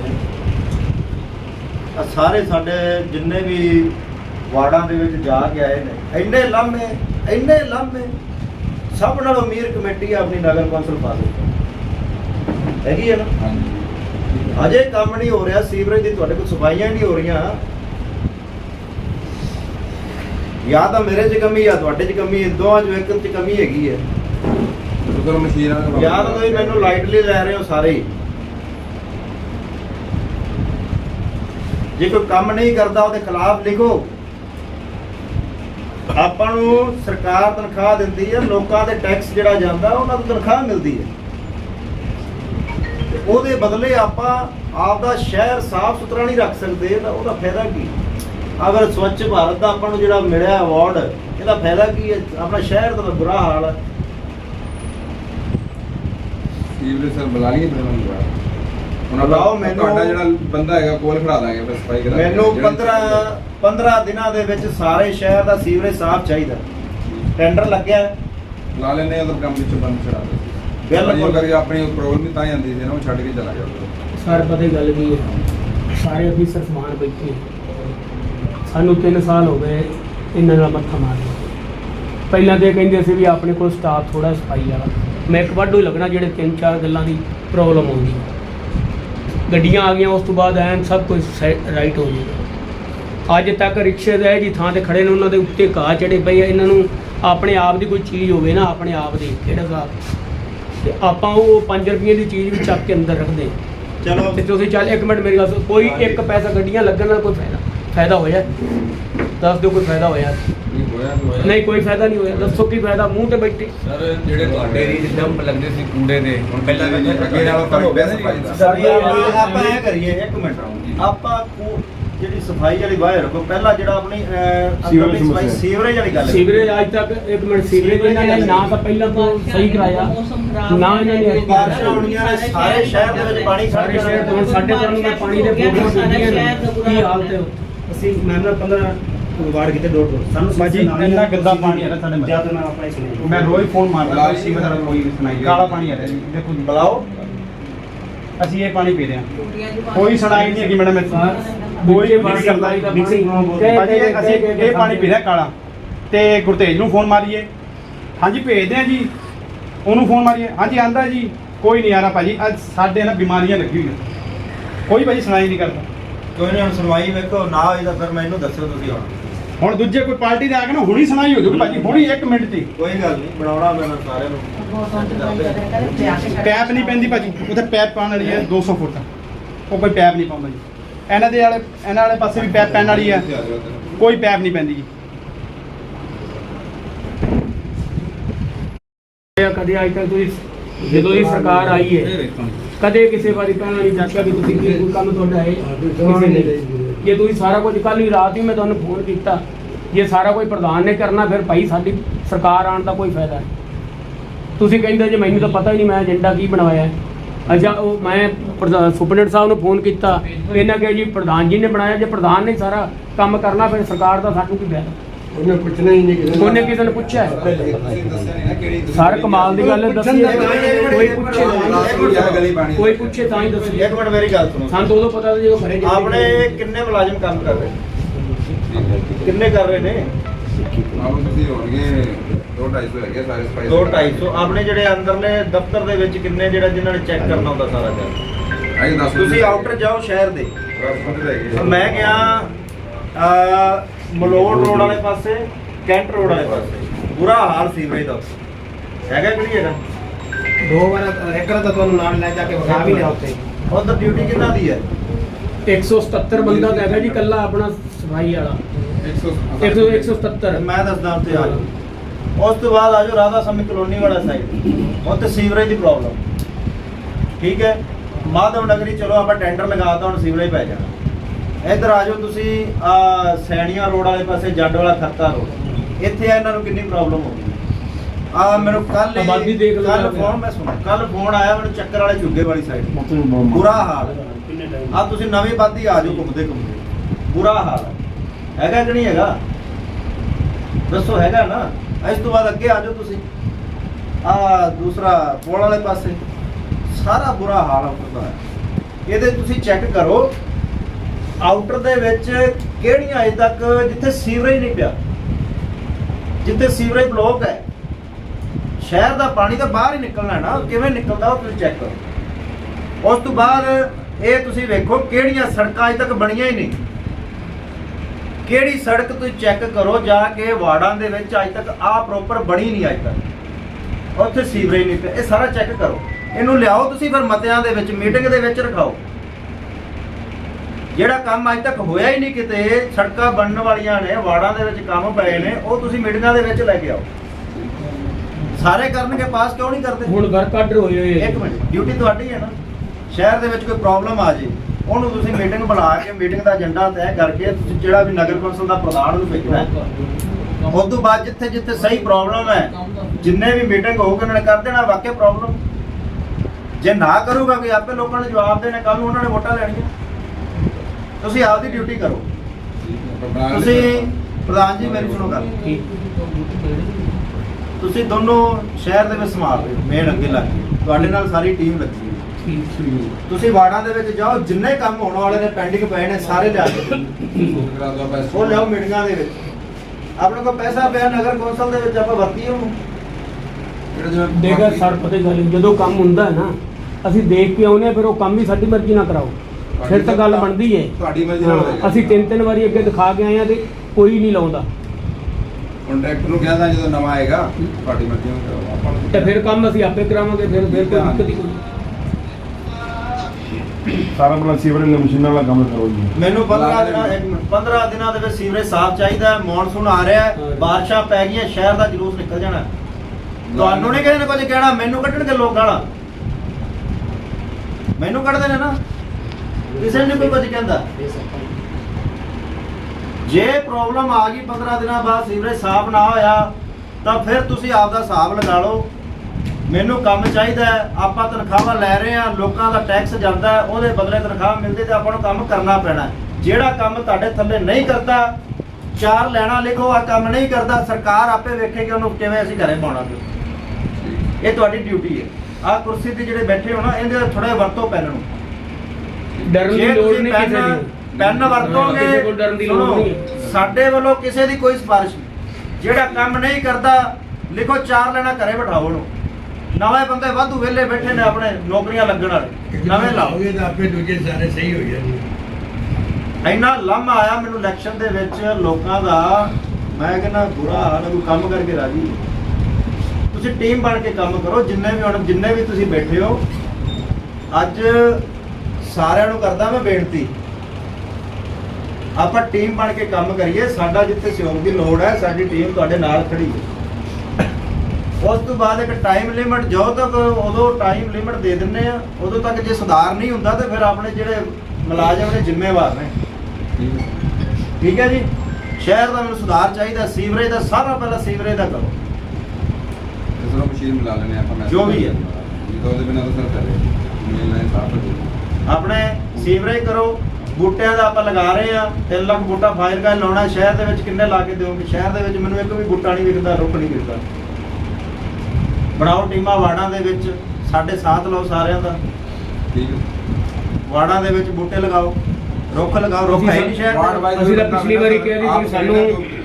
ਆ ਸਾਰੇ ਸਾਡੇ ਜਿੰਨੇ ਵੀ ਵਾਰਡਾਂ ਦੇ ਵਿੱਚ ਜਾ ਕੇ ਆਏ ਨੇ ਇੰਨੇ ਲਾਮੇ ਇੰਨੇ ਲਾਮੇ ਸਭ ਨਾਲੋਂ ਅਮੀਰ ਕਮੇਟੀ ਆ ਆਪਣੀ ਨਗਰ ਕੌਂਸਲ ਫਾਜ਼ਿਲਕਾ ਹੈਗੀ ਹੈ ਨਾ? ਅਜੇ ਕੰਮ ਨਹੀਂ ਹੋ ਰਿਹਾ ਸੀਵਰੇਜ ਦੀ ਤੁਹਾਡੇ ਕੋਲ ਸਫਾਈਆਂ ਨਹੀਂ ਹੋ ਰਹੀਆਂ। ਜਾਂ ਤਾਂ ਮੇਰੇ 'ਚ ਕਮੀ ਆ ਤੁਹਾਡੇ 'ਚ ਕਮੀ ਹੈ ਦੋਵਾਂ 'ਚ ਇੱਕ 'ਚ ਕਮੀ ਹੈਗੀ ਹੈ। ਮਸ਼ੀਨ ਆ ਜਾਂ ਤਾਂ ਤੁਸੀਂ ਮੈਨੂੰ ਲਾਈਟਲੀ ਲੈ ਰਹੇ ਹੋ ਸਾਰੇ ਜੇ ਕੋਈ ਕੰਮ ਨਹੀਂ ਕਰਦਾ ਉਹਦੇ ਖਿਲਾਫ ਲਿਖੋ। ਆਪਾਂ ਨੂੰ ਸਰਕਾਰ ਤਨਖਾਹ ਦਿੰਦੀ ਹੈ ਲੋਕਾਂ ਦੇ ਟੈਕਸ ਜਿਹੜਾ ਜਾਂਦਾ, ਉਹਨਾਂ ਨੂੰ ਤਨਖਾਹ ਮਿਲਦੀ ਹੈ ਉਹਦੇ ਬਦਲੇ ਆਪਾਂ ਆਪਦਾ ਸ਼ਹਿਰ ਸਾਫ਼ ਸੁਥਰਾ ਨਹੀਂ ਰੱਖ ਸਕਦੇ, ਤਾਂ ਉਹਦਾ ਫਾਇਦਾ ਕੀ? ਅਗਰ ਸਵੱਛ ਭਾਰਤ ਦਾ ਆਪਾਂ ਨੂੰ ਜਿਹੜਾ ਮਿਲਿਆ ਅਵਾਰਡ ਇਹਦਾ ਫਾਇਦਾ ਕੀ ਹੈ? ਆਪਣਾ ਸ਼ਹਿਰ ਦਾ ਬੁਰਾ ਹਾਲ ਹੈ ਸੀਵਰੇਜ ਸਰ, ਬੁਲਾ ਲਈਏ ਫਿਰ ਮੈਨੂੰ ਹੁਣ ਆਪਾਂ- ਬੁਲਾਓ ਮੈਨੂੰ। ਤੁਹਾਡਾ ਜਿਹੜਾ ਬੰਦਾ ਹੈਗਾ ਕੋਲ ਖੜਾ ਦਾਂਗੇ ਫਿਰ ਸਫ਼ਾਈ ਕਰਾ ਮੈਨੂੰ 15 15 ਦਿਨਾਂ ਦੇ ਵਿੱਚ ਸਾਰੇ ਸ਼ਹਿਰ ਦਾ ਸੀਵਰੇਜ ਸਾਫ਼ ਚਾਹੀਦਾ ਟੈਂਡਰ ਲੱਗਿਆ ਹੈ। ਲਾ ਲੈਨੇ ਉਧਰ ਕੰਮ ਵਿੱਚ ਬੰਦ ਛੜਾ ਦੇ ਬਿਲਕੁਲ। ਬਿਲਕੁਲ ਕਰਕੇ ਆਪਣੀ ਪ੍ਰੋਬਲਮ ਹੀ ਤਾਂ ਹੀ ਆਉਂਦੀ ਸੀ ਨਾ ਉਹ ਛੱਡ ਕੇ ਚਲਾ ਗਿਆ ਉੱਧਰ। ਸਰ ਪਤਾ ਹੀ ਗੱਲ ਕੀ ਹੈ ਸਾਰੇ ਅਫੀਸਰ ਸਮਾਨ ਬੈਠੇ ਸਾਨੂੰ 3 ਸਾਲ ਹੋ ਗਏ ਇਹਨਾਂ ਨਾਲ ਮੱਥਾ ਮਾਰਨਾ ਪਹਿਲਾਂ ਤੇ ਇਹ ਕਹਿੰਦੇ ਸੀ ਵੀ ਆਪਣੇ ਕੋਲ ਸਟਾਫ ਥੋੜਾ ਸਫ਼ਾਈ ਵਾਲਾ ਮੈਂ ਇੱਕ ਵਾਰ ਹੀ ਲੱਗਣਾ ਜਿਹੜੇ ਤਿੰਨ ਚਾਰ ਗੱਲਾਂ ਦੀ ਪ੍ਰੋਬਲਮ ਆਉਂਦੀ ਗੱਡੀਆਂ ਆ ਗਈਆਂ ਉਸ ਤੋਂ ਬਾਅਦ ਐਨ ਸਭ ਕੁਝ ਰਾਈਟ ਹੋ ਜਾਏਗਾ। ਅੱਜ ਤੱਕ ਰਿਕਸ਼ੇ ਦੇ ਜੀ ਥਾਂ ਤੇ ਖੜੇ ਨੇ ਉਹਨਾਂ ਦੇ ਉੱਤੇ ਘਾਹ ਚੜੇ ਪਏ ਆ ਇਹਨਾਂ ਨੂੰ ਆਪਣੇ ਆਪ ਦੀ ਕੋਈ ਚੀਜ਼ ਹੋਵੇ ਨਾ ਆਪਣੇ ਆਪ ਦੀ ਕਿਹੜਾ ਸਾਹਿਬ ਤੇ ਆਪਾਂ ਉਹ 5 ਰੁਪਏ ਦੀ ਚੀਜ਼ ਵੀ ਚੱਕ ਕੇ ਅੰਦਰ ਰੱਖਦੇ। ਚਲੋ। ਤੇ ਤੁਸੀਂ ਚੱਲ ਇੱਕ ਮਿੰਟ ਮੇਰੀ ਗੱਲ ਸੁਣੋ ਕੋਈ ਇੱਕ ਪੈਸਾ ਗੱਡੀਆਂ ਲੱਗਣ ਨਾਲ ਕੋਈ ਫਾਇਦਾ ਫਾਇਦਾ ਹੋਇਆ? ਦੱਸ ਦਿਓ ਕੋਈ ਫਾਇਦਾ ਹੋਇਆ? ਹੋਇਆ ਤਾਂ ਹੋਇਆ। ਨਹੀਂ ਕੋਈ ਫਾਇਦਾ ਨਹੀਂ ਹੋਇਆ। ਦੱਸੋ ਕੀ ਫਾਇਦਾ? ਮੂੰਹ ਤੇ ਬੈਠੇ। ਸਰ ਜਿਹੜੇ ਤੁਹਾਡੇ ਰੀ ਡੰਪ ਲੱਗਦੇ ਸੀ ਕੂੜੇ ਦੇ ਹੁਣ ਪਹਿਲਾਂ ਅੱਗੇ ਨਾਲੋਂ ਫ਼ਰਕ ਪਿਆ ਸਫ਼ਾਈ ਦਾ ਸਾਡੀ ਆਪਾਂ ਇਹ ਕਰੀਏ ਇੱਕ ਮਿੰਟ ਆਪਾਂ ਕੋ- ਜਿਹੜੀ ਸਫ਼ਾਈ ਵਾਲੀ ਬਾਹਰ ਰੱਖੋ ਪਹਿਲਾਂ ਜਿਹੜਾ ਆਪਣੀ ਸੀਵਰੇਜ। ਸੀਵਰੇਜ ਵਾਲੀ ਗੱਲ ਹੈ। ਸੀਵਰੇਜ ਅੱਜ ਤੱਕ ਇੱਕ ਮਿੰਟ ਸੀਵਰੇਜ ਇਹਨਾਂ ਨੇ ਨਾ ਤਾਂ ਪਹਿਲਾਂ ਤੋਂ ਸਹੀ ਕਰਾਇਆ। ਨਾ ਇਹਨਾਂ ਨੇ ਬਾਰਿਸ਼ਾਂ ਹੋਣੀਆਂ ਨੇ ਸਾਰੇ ਸ਼ਹਿਰ ਦੇ ਵਿੱਚ ਪਾਣੀ ਖੜ ਸਾਰੇ ਸ਼ਹਿਰ ਤੋਂ ਹੁਣ ਸਾਡੇ ਤੋਂ ਪਾਣੀ ਦੇ ਫੋਟੋ ਦਿੱਤੀਆਂ ਨੇ। ਕੀ ਹਾਲਤ ਹੈ। ਅਸੀਂ ਮੈਂ ਨਾ 15 ਵਾਰ ਕਿਤੇ ਡੋਰ ਡੋਰ ਸਾਨੂੰ ਭਾਜੀ ਇੰਨਾ ਗੰਦਾ ਪਾਣੀ ਆ ਰਿਹਾ ਸਾਡੇ ਮਹੱਲੇ ਜ਼ਿਆਦਾ ਮੈਂ ਆਪਣਾ ਹੀ ਸੁਣਿਆ ਮੈਂ ਰੋਜ਼ ਫੋਨ ਮਾਰਦਾ ਸੀ ਮੇਰਾ ਕੋਈ ਸੁਣਾਈ ਕਾਲਾ ਪਾਣੀ ਆ ਰਿਹਾ ਜੀ ਦੇਖੋ ਜੀ। ਬੁਲਾਓ। ਅਸੀਂ ਇਹ ਪਾਣੀ ਪੀ ਰਹੇ ਹਾਂ। ਕੋਈ ਸੁਣਾਈ ਨਹੀਂ ਹੈਗੀ ਮੈਡਮ ਇੱਥੇ। ਕੋਈ ਕੋਈ ਨਹੀਂ। ਕਰਦਾ ਮਿਕਸਿੰਗ ਭਾਜੀ ਇਹ- ਅਸੀਂ ਇਹ ਪਾਣੀ ਪੀ ਰਹੇ ਹਾਂ ਕਾਲਾ। ਤੇ ਗੁਰਤੇਜ ਨੂੰ ਫੋਨ ਮਾਰੀਏ। ਹਾਂਜੀ ਭੇਜਦੇ ਆ ਜੀ। ਉਹਨੂੰ ਫੋਨ ਮਾਰੀਏ। ਹਾਂਜੀ ਆਂਦਾ ਜੀ। ਕੋਈ ਨਹੀਂ ਆ ਰਿਹਾ ਭਾਜੀ। ਅੱਜ ਸਾਡੇ ਨਾਲ ਬਿਮਾਰੀਆਂ ਲੱਗੀ ਹੋਈਆਂ। ਕੋਈ ਭਾਜੀ ਸੁਣਾਈ ਨਹੀਂ ਕਰਦਾ। ਕੋਈ ਨਹੀਂ ਹੁਣ ਸੁਣਵਾਈ ਵੇਖੋ। ਨਾ ਹੋਈ ਤਾਂ ਫਿਰ ਮੈਨੂੰ ਦੱਸਿਓ ਤੁਸੀਂ ਹੁਣ। ਹੁਣ ਦੂਜੇ ਕੋਈ ਪਾਰਟੀ ਦੇ ਆ ਕੇ ਨਾ ਹੁਣੀ ਸੁਣਾਈ ਹੋ ਜਾਊਗੀ ਭਾਜੀ ਹੁਣੀ 1 ਮਿੰਟ ਹੀ। ਕੋਈ ਗੱਲ ਨਹੀਂ ਬਣਾਉਣਾ ਮੈਨੂੰ ਸਾਰਿਆਂ ਨੂੰ। ਪੈਪ ਨਹੀਂ ਪੈਂਦੀ ਭਾਜੀ ਉੱਥੇ ਪੈਪ ਪਾਉਣ ਵਾਲੀ ਹੈ 200 ਫੁੱਟ। ਉਹ ਕੋਈ ਪੈਪ ਨਹੀਂ ਪਾਉਂਦਾ ਜੀ। ਇਹਨਾਂ ਦੇ ਵਾਲੇ ਇਹਨਾਂ ਵਾਲੇ ਪਾਸੇ ਵੀ ਪੈਪ ਪੈਣ ਵਾਲੀ ਹੈ। ਕੋਈ ਪੈਪ ਨਹੀਂ ਪੈਂਦੀ ਜੀ। ਕਦੇ ਅੱਜ ਤੱਕ ਤੁਸੀਂ ਜਦੋਂ ਦੀ ਸਰਕਾਰ ਆਈ ਹੈ ਕਦੇ ਕਿਸੇ ਵਾਰੀ ਪਹਿਲਾਂ ਨਹੀਂ ਦੱਸਿਆ ਵੀ ਤੁਸੀਂ ਕੀ ਕੋਈ ਕੰਮ ਤੁਹਾਡਾ ਹੈ ਕਿਸੇ ਨੇ? ਜੇ ਤੁਸੀਂ ਸਾਰਾ ਕੁਝ ਕੱਲ ਹੀ ਰਾਤ ਹੀ ਮੈਂ ਤੁਹਾਨੂੰ ਫੋਨ ਕੀਤਾ, ਜੇ ਸਾਰਾ ਕੁਝ ਪ੍ਰਧਾਨ ਨੇ ਕਰਨਾ, ਫਿਰ ਭਾਈ ਸਾਡੀ ਸਰਕਾਰ ਆਉਣ ਦਾ ਕੋਈ ਫਾਇਦਾ ਨਹੀਂ। ਤੁਸੀਂ ਕਹਿੰਦੇ ਜੇ ਮੈਨੂੰ ਤਾਂ ਪਤਾ ਹੀ ਨਹੀਂ ਮੈਂ ਏਜੰਡਾ ਕੀ ਬਣਾਇਆ ਅੱਛਾ, ਉਹ ਮੈਂ ਪ੍ਰਧਾਨ ਸੁਪਰਡੈਂਟ ਸਾਹਿਬ ਨੂੰ ਫੋਨ ਕੀਤਾ। ਇਹਨਾਂ ਕਿਹਾ ਜੀ ਪ੍ਰਧਾਨ ਜੀ ਨੇ ਬਣਾਇਆ, ਜੇ ਪ੍ਰਧਾਨ ਨੇ ਸਾਰਾ ਕੰਮ ਕਰਨਾ, ਫਿਰ ਸਰਕਾਰ ਦਾ ਸਾਨੂੰ ਕੀ ਫਾਇਦਾ ਉਹਨੇ ਪੁੱਛਣਾ ਹੀ ਨਹੀਂ ਕਿਸੇ ਉਹਨੇ ਕਿਸੇ ਨੇ ਪੁੱਛਿਆ? ਸਰ ਕਮਾਲ ਦੀ ਗੱਲ ਹੈ ਦੱਸੀ ਕੋਈ ਪੁੱਛੇ ਕੋਈ ਪੁੱਛੇ ਤਾਂ ਹੀ ਦੱਸੀ ਇੱਕ ਮਿੰਟ ਮੇਰੀ ਗੱਲ ਸੁਣੋ। ਸਾਨੂੰ ਉਦੋਂ ਪਤਾ ਸੀ ਜਦੋਂ ਖੜੇ ਜਾਂਦੇ ਆਪਣੇ ਕਿੰਨੇ ਮੁਲਾਜ਼ਮ ਕੰਮ ਕਰ ਰਹੇ? ਕਿੰਨੇ ਕਰ ਰਹੇ ਨੇ? ਆਪ ਤੁਸੀਂ ਹੋਣਗੇ 2 250 ਹੈਗੇ ਸਾਰੇ ਸਫ਼ਾਈ 2 250 ਆਪਣੇ ਜਿਹੜੇ ਅੰਦਰਲੇ ਦਫ਼ਤਰ ਦੇ ਵਿੱਚ ਕਿੰਨੇ ਜਿਹੜਾ ਜਿਨ੍ਹਾਂ ਨੇ ਚੈੱਕ ਕਰਨਾ ਹੁੰਦਾ ਸਾਰਾ ਦੱਸ ਤੁਸੀਂ ਆਊਟਰ ਜਾਓ ਸ਼ਹਿਰ ਦੇ। ਮੈਂ ਗਿਆ ਮਲੋੜ ਰੋਡ ਵਾਲੇ ਪਾਸੇ ਕੈਂਟ ਰੋਡ ਵਾਲੇ ਪਾਸੇ। ਬੁਰਾ ਹਾਲ ਸੀਵਰੇਜ ਦਾ। ਹੈਗਾ ਕਿ ਨਹੀਂ ਹੈਗਾ? ਦੋ ਵਾਰ ਇੱਕ ਵਾਰ ਤਾਂ ਤੁਹਾਨੂੰ ਨਾਲ ਲੈ ਜਾ ਕੇ ਵਿਖਾ ਵੀ ਲਿਆ ਉੱਥੇ। ਉਧਰ ਡਿਊਟੀ ਕਿੰਨਾ ਦੀ ਹੈ? 177 ਬੰਦਾ ਤਾਂ ਹੈਗਾ ਜੀ ਕੱਲਾ ਆਪਣਾ ਸਫ਼ਾਈ ਵਾਲਾ। 100 177 ਮੈਂ ਦੱਸਦਾ ਉੱਤੇ ਆ ਜਾਓ। ਉਸ ਤੋਂ ਬਾਅਦ ਆ ਜਾਓ ਰਾਧਾ ਸਮੀ ਕਲੋਨੀ ਵਾਲਾ ਸਾਈਡ ਉੱਥੇ ਸੀਵਰੇਜ ਦੀ ਪ੍ਰੋਬਲਮ ਠੀਕ ਹੈ? ਮਾਧਵ ਨਗਰੀ ਚਲੋ ਆਪਾਂ ਟੈਂਡਰ ਲਗਾਤਾ ਹੁਣ ਸੀਵਰੇਜ ਪੈ ਜਾਣਾ। ਇੱਧਰ ਆ ਜਾਓ ਤੁਸੀਂ ਆ ਸੈਣੀਆਂ ਰੋਡ ਵਾਲੇ ਪਾਸੇ ਜੱਡ ਵਾਲਾ ਖੱਤਾ ਰੋਡ। ਇੱਥੇ ਇਹਨਾਂ ਨੂੰ ਕਿੰਨੀ ਪ੍ਰੋਬਲਮ ਹੋ ਗਈ? ਆ ਮੈਨੂੰ ਕੱਲ ਆਬਾਦੀ ਦੇਖ ਲਓ ਕੱਲ। ਫੋਨ ਮੈਂ ਸੁਣਿਆ। ਕੱਲ ਫੋਨ ਆਇਆ ਮੈਨੂੰ ਚੱਕਰ ਵਾਲੇ ਝੁੱਗੇ ਵਾਲੀ ਸਾਈਡ ਬੁਰਾ ਹਾਲ। ਆ ਤੁਸੀਂ ਨਵੀਂ ਬਾਦੀ ਆ ਜਾਓ ਘੁੰਮਦੇ ਘੁੰਮਦੇ। ਬੁਰਾ ਹਾਲ। ਹੈਗਾ ਕਿ ਨਹੀਂ ਹੈਗਾ? ਦੱਸੋ ਹੈਗਾ ਨਾ? ਇਸ ਤੋਂ ਬਾਅਦ ਅੱਗੇ ਆ ਜਾਓ ਤੁਸੀਂ। ਆ ਦੂਸਰਾ ਪੋਲ ਵਾਲੇ ਪਾਸੇ। ਸਾਰਾ ਬੁਰਾ ਹਾਲ ਹੁੰਦਾ ਹੈ ਇਹਦੇ ਤੁਸੀਂ ਚੈੱਕ ਕਰੋ। ਆਊਟਰ ਦੇ ਵਿੱਚ ਕਿਹੜੀਆਂ ਅਜੇ ਤੱਕ ਜਿੱਥੇ ਸੀਵਰੇਜ ਨਹੀਂ ਪਿਆ? ਜਿੱਥੇ ਸੀਵਰੇਜ ਬਲੌਕ ਹੈ। ਸ਼ਹਿਰ ਦਾ ਪਾਣੀ ਤਾਂ ਬਾਹਰ ਹੀ ਨਿਕਲਣਾ ਹੈ ਨਾ। ਕਿਵੇਂ ਨਿਕਲਦਾ ਉਹ ਤੁਸੀਂ ਚੈੱਕ ਕਰੋ। ਉਸ ਤੋਂ ਬਾਅਦ ਇਹ ਤੁਸੀਂ ਵੇਖੋ ਕਿਹੜੀਆਂ ਸੜਕਾਂ ਅਜੇ ਤੱਕ ਬਣੀਆਂ ਹੀ ਨਹੀਂ। ਕਿਹੜੀ ਸੜਕ ਤੁਸੀਂ ਚੈੱਕ ਕਰੋ ਜਾ ਕੇ ਵਾਰਡਾਂ ਦੇ ਵਿੱਚ ਅਜੇ ਤੱਕ ਆ ਪ੍ਰੋਪਰ ਬਣੀ ਨਹੀਂ ਅਜੇ ਤੱਕ। ਉੱਥੇ ਸੀਵਰੇਜ ਨਹੀਂ ਪਿਆ। ਇਹ ਸਾਰਾ ਚੈੱਕ ਕਰੋ। ਇਹਨੂੰ ਲਿਆਓ ਤੁਸੀਂ ਫਿਰ ਮਤਿਆਂ ਦੇ ਵਿੱਚ ਮੀਟਿੰਗ ਦੇ ਵਿੱਚ ਰਖਾਓ। ਜਿਹੜਾ ਕੰਮ ਅਜੇ ਤੱਕ ਹੋਇਆ ਹੀ ਨਹੀਂ ਕਿਤੇ ਸੜਕਾਂ ਬਣਨ ਵਾਲੀਆਂ ਨੇ ਵਾਰਡਾਂ ਦੇ ਵਿੱਚ ਕੰਮ ਪਏ ਨੇ ਉਹ ਤੁਸੀਂ ਮੀਟਿੰਗਾਂ ਦੇ ਵਿੱਚ ਲੈ ਕੇ ਆਓ। ਸਾਰੇ ਕਰਨਗੇ ਪਾਸ ਕਿਉਂ ਨਹੀਂ ਕਰਦੇ? ਹੁਣ ਵਰਕ ਆਰਡਰ ਹੋਏ ਹੋਏ। ਇੱਕ ਮਿੰਟ ਡਿਊਟੀ ਤੁਹਾਡੀ ਹੈ ਨਾ? ਸ਼ਹਿਰ ਦੇ ਵਿੱਚ ਕੋਈ ਪ੍ਰੋਬਲਮ ਆ ਜੇ ਉਹਨੂੰ ਤੁਸੀਂ ਮੀਟਿੰਗ ਬੁਲਾ ਕੇ ਮੀਟਿੰਗ ਦਾ ਏਜੰਡਾ ਤੈਅ ਕਰਕੇ ਤੁਸੀਂ ਜਿਹੜਾ ਵੀ ਨਗਰ ਕੌਂਸਲ ਦਾ ਪ੍ਰਧਾਨ ਨੂੰ ਭੇਜਣਾ ਉਸ ਤੋਂ ਬਾਅਦ ਜਿੱਥੇ ਜਿੱਥੇ ਸਹੀ ਪ੍ਰੋਬਲਮ ਹੈ ਜਿੰਨੇ ਵੀ ਮੀਟਿੰਗ ਹੋਊਗੀ ਉਹਨਾਂ ਨੇ ਕਰ ਦੇਣਾ ਵਾਕਿਆ ਪ੍ਰੋਬਲਮ ਜੇ ਨਾ ਕਰੂਗਾ ਕੋਈ ਆਪੇ ਲੋਕਾਂ ਨੂੰ ਜਵਾਬ ਦੇਣੇ ਕੱਲ ਨੂੰ ਉਹਨਾਂ ਨੇ ਵੋਟਾਂ ਲੈਣੀਆਂ। ਤੁਸੀਂ ਆਪਦੀ ਡਿਊਟੀ ਕਰੋ। ਤੁਸੀਂ ਪ੍ਰਧਾਨ ਜੀ ਮੇਰੀ ਸੁਣੋ ਗੱਲ। ਤੁਸੀਂ ਦੋਨੋਂ ਸ਼ਹਿਰ ਦੇ ਵਿੱਚ ਸੰਭਾਲ ਰਹੇ ਹੋ ਮੇਨ ਅੱਗੇ ਲੱਗ ਕੇ। ਤੁਹਾਡੇ ਨਾਲ ਸਾਰੀ ਟੀਮ ਲੱਗੀ ਹੈ ਤੁਸੀਂ ਵਾਰਡਾਂ ਦੇ ਵਿੱਚ ਜਾਓ ਜਿੰਨੇ ਕੰਮ ਹੋਣ ਵਾਲੇ ਨੇ ਪੈਂਡਿੰਗ ਪਏ ਨੇ ਸਾਰੇ ਲਿਆ ਕੇ ਉਹ ਲਿਆਓ ਮੀਟਿੰਗਾਂ ਦੇ ਵਿੱਚ। ਆਪਣੇ ਕੋਲ ਪੈਸਾ ਪਿਆ ਨਗਰ ਕੌਂਸਲ ਦੇ ਵਿੱਚ ਆਪਾਂ ਵਰਤੀਏ ਉਹਨੂੰ। ਦੇਖਾ ਸਰ ਪਤਾ ਗੱਲ ਜਦੋਂ ਕੰਮ ਹੁੰਦਾ ਹੈ ਨਾ ਅਸੀਂ ਦੇਖ ਕੇ ਆਉਨੇ ਆ ਫਿਰ ਉਹ ਕੰਮ ਵੀ ਸਾਡੀ ਮਰਜ਼ੀ ਨਾਲ ਕਰਾਓ। ਫਿਰ ਤਾਂ ਗੱਲ ਬਣਦੀ ਹੈ ਤੁਹਾਡੀ ਮਰਜ਼ੀ ਨਾਲ ਹੋਏਗਾ। ਅਸੀਂ ਤਿੰਨ ਤਿੰਨ ਵਾਰੀ ਅੱਗੇ ਦਿਖਾ ਕੇ ਆਏ ਆ ਤੇ ਕੋਈ ਨਹੀਂ ਲਾਉਂਦਾ। ਕੰਟਰੈਕਟਰ ਨੂੰ ਕਹਿੰਦਾ ਜਦੋਂ ਨਵਾਂ ਆਏਗਾ ਤੁਹਾਡੀ ਮਰਜ਼ੀ ਨਾਲ ਕਰੋ। ਆਪਾਂ ਨੂੰ ਤੇ ਫਿਰ ਕੰਮ ਅਸੀਂ ਆਪੇ ਕਰਾਵਾਂਗੇ ਫਿਰ ਫਿਰ ਕੋਈ ਦਿੱਕਤ ਹੀ ਕੋਈ। ਸਾਰਾ ਆਪਣਾ ਸੀਵਰੇਜ ਦੀਆਂ ਮਸ਼ੀਨਾਂ ਵਾਲਾ ਕੰਮ ਕਰੋ ਜੀ। ਮੈਨੂੰ 15 ਦਿਨਾਂ ਇੱਕ ਮਿੰਟ 15 ਦਿਨਾਂ ਦੇ ਵਿੱਚ ਸੀਵਰੇਜ ਸਾਫ਼ ਚਾਹੀਦਾ ਹੈ ਮੌਨਸੂਨ ਆ ਰਿਹਾ ਹੈ। ਬਾਰਿਸ਼ਾਂ ਪੈ ਗਈਆਂ ਸ਼ਹਿਰ ਦਾ ਜਲੂਸ ਨਿਕਲ ਜਾਣਾ ਹੈ। ਤੁਹਾਨੂੰ ਨਹੀਂ ਕਿਸੇ ਨੇ ਕੁਝ ਕਹਿਣਾ ਮੈਨੂੰ ਕੱਢਣਗੇ ਲੋਕ ਗਾਲਾਂ ਮੈਨੂੰ ਕੱਢਦੇ ਨੇ ਨਾ। ਕਿਸੇ ਨੇ ਕੋਈ ਕੁਝ ਕਹਿੰਦਾ। ਜੇ ਪ੍ਰੋਬਲਮ ਆ ਗਈ 15 ਦਿਨਾਂ ਬਾਅਦ ਸੀਵਰੇਜ ਸਾਫ਼ ਨਾ ਹੋਇਆ, ਤਾਂ ਫਿਰ ਤੁਸੀਂ ਆਪ ਦਾ ਹਿਸਾਬ ਲਗਾ ਲਓ। ਮੈਨੂੰ ਕੰਮ ਚਾਹੀਦਾ ਹੈ, ਆਪਾਂ ਤਨਖਾਹਾਂ ਲੈ ਰਹੇ ਹਾਂ, ਲੋਕਾਂ ਦਾ ਟੈਕਸ ਜਾਂਦਾ ਉਹਦੇ ਬਦਲੇ ਤਨਖਾਹ ਮਿਲਦੀ ਤੇ ਆਪਾਂ ਨੂੰ ਕੰਮ ਕਰਨਾ ਪੈਣਾ ਜਿਹੜਾ ਕੰਮ ਤੁਹਾਡੇ ਥੱਲੇ ਨਹੀਂ ਕਰਦਾ, ਚਾਰ ਲੈਣਾ ਲਿਖੋ ਆ ਕੰਮ ਨਹੀਂ ਕਰਦਾ, ਸਰਕਾਰ ਆਪੇ ਵੇਖੇਗੀ ਉਹਨੂੰ ਕਿਵੇਂ ਅਸੀਂ ਘਰੇ ਪਾਉਣਾ ਇਹ ਤੁਹਾਡੀ ਡਿਊਟੀ ਹੈ। ਆ ਕੁਰਸੀ ਤੇ ਜਿਹੜੇ ਬੈਠੇ ਹੋ ਨਾ, ਇਹਦੇ ਥੋੜਾ ਵਰਤੋਂ ਪੈਨ ਨੂੰ। ਡਰਨ ਦੀ ਜੇ ਲੋੜ ਤੁਸੀਂ ਨਹੀਂ ਕਿਸੇ ਪੈਨ ਦੀ। ਪੈਨ ਵਰਤੋਗੇ ਕਿਸੇ ਕੋਲ ਡਰਨ ਦੀ ਲੋੜ ਸੁਣੋ, ਨਹੀਂ। ਸਾਡੇ ਵੱਲੋਂ ਕਿਸੇ ਦੀ ਕੋਈ ਸਿਫਾਰਿਸ਼ ਨਹੀਂ। ਜਿਹੜਾ ਕੰਮ ਨਹੀਂ ਕਰਦਾ ਲਿਖੋ ਚਾਰ ਲੈਣਾ ਘਰੇ ਬਿਠਾਓ ਉਹਨੂੰ। ਨਵੇਂ ਬੰਦੇ ਵਾਧੂ ਵਿਹਲੇ ਬੈਠੇ ਨੇ ਆਪਣੇ ਨੌਕਰੀਆਂ ਲੱਗਣ ਵਾਲੇ। ਨਵੇਂ ਲਾਓ ਤਾਂ ਆਪੇ ਦੂਜੇ ਸਾਰੇ ਸਹੀ ਹੋ ਜਾਣਗੇ। ਇੰਨਾ ਲੰਮ ਆਇਆ ਮੈਨੂੰ ਇਲੈਕਸ਼ਨ ਦੇ ਵਿੱਚ ਲੋਕਾਂ ਦਾ। ਮੈਂ ਕਹਿੰਦਾ ਬੁਰਾ ਹਾਲ ਹੈ, ਕੋਈ ਕੰਮ ਕਰਕੇ ਰਾਜੀ ਨਹੀਂ। ਤੁਸੀਂ ਟੀਮ ਬਣ ਕੇ ਕੰਮ ਕਰੋ ਜਿੰਨੇ ਵੀ ਹੁਣ ਜਿੰਨੇ ਵੀ ਤੁਸੀਂ ਬੈਠੇ ਹੋ। ਅੱਜ ਸਾਰਿਆਂ ਨੂੰ ਕਰਦਾ ਮੈਂ ਬੇਨਤੀ। ਆਪਾਂ ਟੀਮ ਬਣ ਕੇ ਕੰਮ ਕਰੀਏ ਸਾਡਾ ਜਿੱਥੇ ਸਹਿਯੋਗ ਦੀ ਲੋੜ ਹੈ ਸਾਡੀ ਟੀਮ ਤੁਹਾਡੇ ਨਾਲ ਖੜੀ ਹੈ। ਉਸ ਤੋਂ ਬਾਅਦ ਇੱਕ ਟਾਈਮ ਲਿਮਟ ਜਦੋਂ ਤੱਕ ਉਦੋਂ ਟਾਈਮ ਲਿਮਟ ਦੇ ਦਿੰਨੇ ਆ ਉਦੋਂ ਤੱਕ ਜੇ ਸੁਧਾਰ ਨਹੀਂ ਹੁੰਦਾ ਤੇ ਫਿਰ ਆਪਣੇ ਜਿਹੜੇ ਮੁਲਾਜ਼ਮ ਨੇ ਜ਼ਿੰਮੇਵਾਰ ਨੇ। ਠੀਕ ਹੈ ਜੀ? ਸ਼ਹਿਰ ਦਾ ਮੈਨੂੰ ਸੁਧਾਰ ਚਾਹੀਦਾ ਸੀਵਰੇਜ ਦਾ ਸਾਰਾ ਪਹਿਲਾਂ ਸੀਵਰੇਜ ਦਾ ਕਰੋ। ਇਸ ਨੂੰ ਮਸ਼ੀਨ ਮਿਲਾ ਲੈਣੇ ਆਪਾਂ ਜੋ ਵੀ ਹੈ। ਜੀ ਤਾਂ ਉਹਦੇ ਬਿਨਾਂ ਤਾਂ ਸਰ ਕਰੇ ਮੇਨ ਲਾਈਨ ਸਾਫ਼ ਹੋ ਜਾਊਗੀ ਆਪਣੇ ਸੀਵਰੇਜ ਕਰੋ। ਬੂਟਿਆਂ ਦਾ ਆਪਾਂ ਲਗਾ ਰਹੇ ਆ 3 ਲੱਖ ਬੂਟਾ ਫਾਇਰ ਕਰ ਲਾਉਣਾ ਸ਼ਹਿਰ ਦੇ ਵਿੱਚ ਕਿੰਨੇ ਲਾ ਕੇ ਦਿਓਗੇ? ਸ਼ਹਿਰ ਦੇ ਵਿੱਚ ਮੈਨੂੰ ਇੱਕ ਵੀ ਬੂਟਾ ਨਹੀਂ ਵਿਕਦਾ ਰੁੱਖ ਨਹੀਂ ਵਿਕਦਾ। ਬਣਾਓ ਟੀਮਾਂ ਵਾਰਡਾਂ ਦੇ ਵਿੱਚ। ਸਾਡੇ ਸਾਥ ਲਓ ਸਾਰਿਆਂ ਦਾ। ਠੀਕ ਹੈ। ਵਾਰਡਾਂ ਦੇ ਵਿੱਚ ਬੂਟੇ ਲਗਾਓ। ਰੁੱਖ ਲਗਾਓ। ਰੁੱਖ ਹੈ ਨਹੀਂ ਸ਼ਹਿਰ ਦੇ ਅਸੀਂ ਤਾਂ ਪਿਛਲੀ ਵਾਰੀ ਕਿਹਾ ਸੀ ਕਿ ਸਾਨੂੰ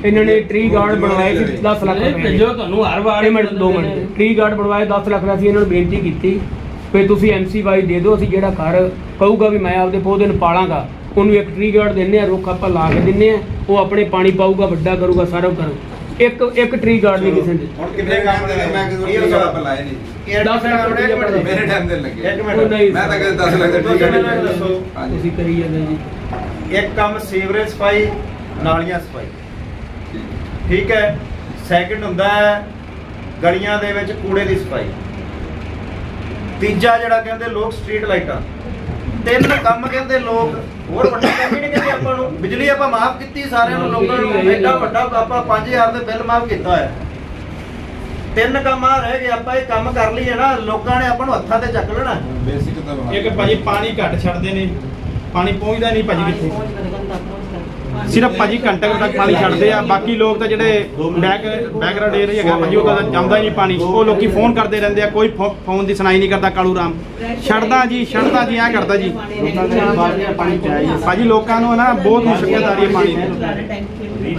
ਇਹਨਾਂ ਨੇ ਟਰੀ ਗਾਰਡ ਬਣਵਾਏ ਸੀ 10 ਲੱਖ ਰੁਪਏ। ਭੇਜੋ ਤੁਹਾਨੂੰ ਹਰ ਵਾਰ ਇਹ ਮਿੰਟ 2 ਮਿੰਟ। ਟਰੀ ਗਾਰਡ ਬਣਵਾਏ 10 ਲੱਖ ਦਾ ਅਸੀਂ ਇਹਨਾਂ ਨੂੰ ਬੇਨਤੀ ਕੀਤੀ। ਵੀ ਤੁਸੀਂ ਐਮਸੀ ਵਾਈ ਦੇ ਦਿਓ ਅਸੀਂ ਜਿਹੜਾ ਘਰ ਕਹੂਗਾ ਵੀ ਮੈਂ ਆਪਦੇ ਪੌਦੇ ਨੂੰ ਪਾਲਾਂਗਾ ਉਹਨੂੰ ਇੱਕ ਟਰੀ ਗਾਰਡ ਦਿੰਨੇ ਆ ਰੁੱਖ ਆਪਾਂ ਲਾ ਕੇ ਦਿੰਨੇ ਆ ਉਹ ਆਪਣੇ ਪਾਣੀ ਪਾਊਗਾ ਵੱਡਾ ਕਰੂਗਾ ਸਾਰਾ ਕਰੂ ਇੱਕ ਇੱਕ ਟਰੀ ਗਾਰਡ ਨਹੀਂ ਕਿਸੇ ਦੇ। ਹੁਣ ਕਿੰਨੇ ਕੰਮ ਦੇ ਮੈਂ ਕਿਸੇ ਇਹ ਨੂੰ ਸਾਰਾ ਆਪਾਂ ਲਾਏ ਨਹੀਂ। ਇਹ ਦਸ ਲੱਖ ਮੇਰੇ ਟਾਈਮ ਦੇ ਲੱਗੇ। ਇੱਕ ਮਿੰਟ। ਮੈਂ ਤਾਂ ਕਹਿੰਦਾ 10 ਲੱਖ ਦੇ ਤੁਸੀਂ ਮੈਨੂੰ ਦੱਸੋ। ਹਾਂਜੀ। ਤੁਸੀਂ ਕਰੀ ਜਾਂਦੇ ਜੀ। ਇੱਕ ਕੰਮ ਸੀਵਰੇਜ ਸਫ਼ਾਈ ਨਾਲੀਆਂ ਸਫ਼ਾਈ ਠੀਕ। ਠੀਕ ਹੈ। ਸੈਕਿੰਡ ਹੁੰਦਾ ਹੈ ਗਲੀਆਂ ਦੇ ਵਿੱਚ ਕੂੜੇ ਦੀ ਸਫ਼ਾਈ ਤੀਜਾ ਜਿਹੜਾ ਕਹਿੰਦੇ ਲੋਕ ਸਟਰੀਟ ਲਾਈਟਾਂ ਤਿੰਨ ਕੰਮ ਕਹਿੰਦੇ ਲੋਕ ਹੋਰ ਵੱਡਾ ਕੰਮ ਹੀ ਨਹੀਂ ਕਹਿੰਦੇ ਆਪਾਂ ਨੂੰ। ਬਿਜਲੀ ਆਪਾਂ ਮਾਫ ਕੀਤੀ ਸਾਰਿਆਂ ਨੂੰ ਲੋਕਾਂ ਨੂੰ ਐਡਾ ਵੱਡਾ ਆਪਾਂ 5000 ਦੇ ਬਿੱਲ ਮਾਫ ਕੀਤਾ ਹੋਇਆ। ਤਿੰਨ ਕੰਮ ਆ ਰਹਿ ਗਏ ਆਪਾਂ ਇਹ ਕੰਮ ਕਰ ਲਈਏ ਨਾ ਲੋਕਾਂ ਨੇ ਆਪਾਂ ਨੂੰ ਹੱਥਾਂ ਤੇ ਚੱਕ ਲੈਣਾ। ਬੇਸਿਕ ਤਾਂ। ਇੱਕ ਭਾਜੀ ਪਾਣੀ ਘੱਟ ਛੱਡਦੇ ਨੇ ਪਾਣੀ ਪਹੁੰਚਦਾ ਨਹੀਂ ਭਾਜੀ ਕਿੱਥੇ? ਸਿਰਫ ਭਾਜੀ ਘੰਟੇ ਤੱਕ ਪਾਣੀ ਛੱਡਦੇ ਆ ਬਾਕੀ ਲੋਕ ਤਾਂ ਜਿਹੜੇ ਬੈਕ ਬੈਕਗ੍ਰਾਉਂਡ ਏਰੀਆ ਹੈਗਾ ਭਾਜੀ ਉਹ ਤਾਂ ਜਾਂਦਾ ਹੀ ਨਹੀਂ ਪਾਣੀ। ਉਹ ਲੋਕੀ ਫੋਨ ਕਰਦੇ ਰਹਿੰਦੇ ਆ ਕੋਈ ਫੋਨ ਦੀ ਸੁਣਾਈ ਨਹੀਂ ਕਰਦਾ ਕਾਲੂ ਰਾਮ। ਛੱਡਦਾ ਜੀ ਛੱਡਦਾ ਜੀ ਐ ਕਰਦਾ ਜੀ। ਭਾਜੀ ਲੋਕਾਂ ਨੂੰ ਨਾ ਬਹੁਤ ਮੁਸ਼ਕਲ ਆ ਰਹੀ ਹੈ ਪਾਣੀ ਦੀ।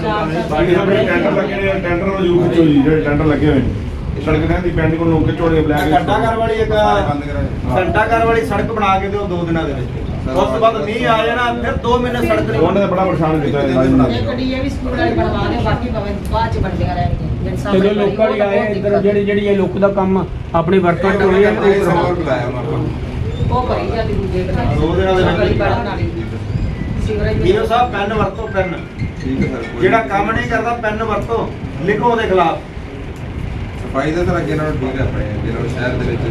ਬਾਕੀ ਸਾਡੇ ਟੈਂਡਰ ਲੱਗੇ ਨੇ ਟੈਂਡਰ ਨੂੰ ਜ਼ਰੂਰ ਖਿੱਚੋ ਜੀ ਜਿਹੜੇ ਟੈਂਡਰ ਲੱਗੇ ਹੋਏ ਨੇ। ਸੜਕ ਦੇ ਦੀ ਪੈਂਡਿੰਗ ਨੂੰ ਖਿੱਚੋੜੇ ਬਲੈਕ ਘੰਟਾ ਘਰ ਵਾਲੀ ਇੱਕ ਘੰਟਾ ਘਰ ਵਾਲੀ ਸੜਕ ਬਣਾ ਕੇ ਦਿਓ ਦੋ ਦਿਨਾਂ ਦੇ ਵਿੱਚ। ਉਸ ਤੋਂ ਬਾਅਦ ਮੀਂਹ ਆ ਜਾਣਾ ਫਿਰ 2 ਮਹੀਨੇ ਸੜਕ ਨਹੀਂ ਉਹਨਾਂ ਨੇ ਬੜਾ ਪਰੇਸ਼ਾਨ ਕੀਤਾ ਹੈ ਰਾਜ ਇਹ ਗੱਡੀ ਇਹ ਵੀ ਸਕੂਲ ਵਾਲੇ ਬਣਵਾ ਦੇ ਬਾਕੀ ਭਾਵੇਂ ਬਾਅਦ ਚ ਬਣਦੀਆਂ ਰਹਿਣਗੀਆਂ। ਜਿਹੜੇ ਜਦੋਂ ਲੋਕਾਂ ਦੀ ਆਏ ਇੱਧਰ ਜਿਹੜੀ ਜਿਹੜੀ ਇਹ ਲੁੱਕ ਦਾ ਕੰਮ ਆਪਣੇ ਵਰਕਰ। ਬੁਲਾਇਆ ਉਹ ਭਰੀ ਜਾਂਦੀ ਦੂਜੇ ਦੋ ਦਿਨਾਂ ਦੇ ਵਿੱਚ। ਸਾਹਿਬ ਪੈਨ ਵਰਤੋ ਪੈਨ। ਜਿਹੜਾ ਨਹੀਂ। ਕੰਮ ਨਹੀਂ। ਕਰਦਾ ਪੈਨ ਵਰਤੋ। ਲਿਖੋ ਉਹਦੇ ਖਿਲਾਫ। ਸਫ਼ਾਈ ਦਾ ਸਰ ਅੱਗੇ ਨਾਲੋਂ ਠੀਕ ਹੈ ਆਪਣੇ ਜਿਹੜਾ ਸ਼ਹਿਰ ਦੇ ਵਿੱਚ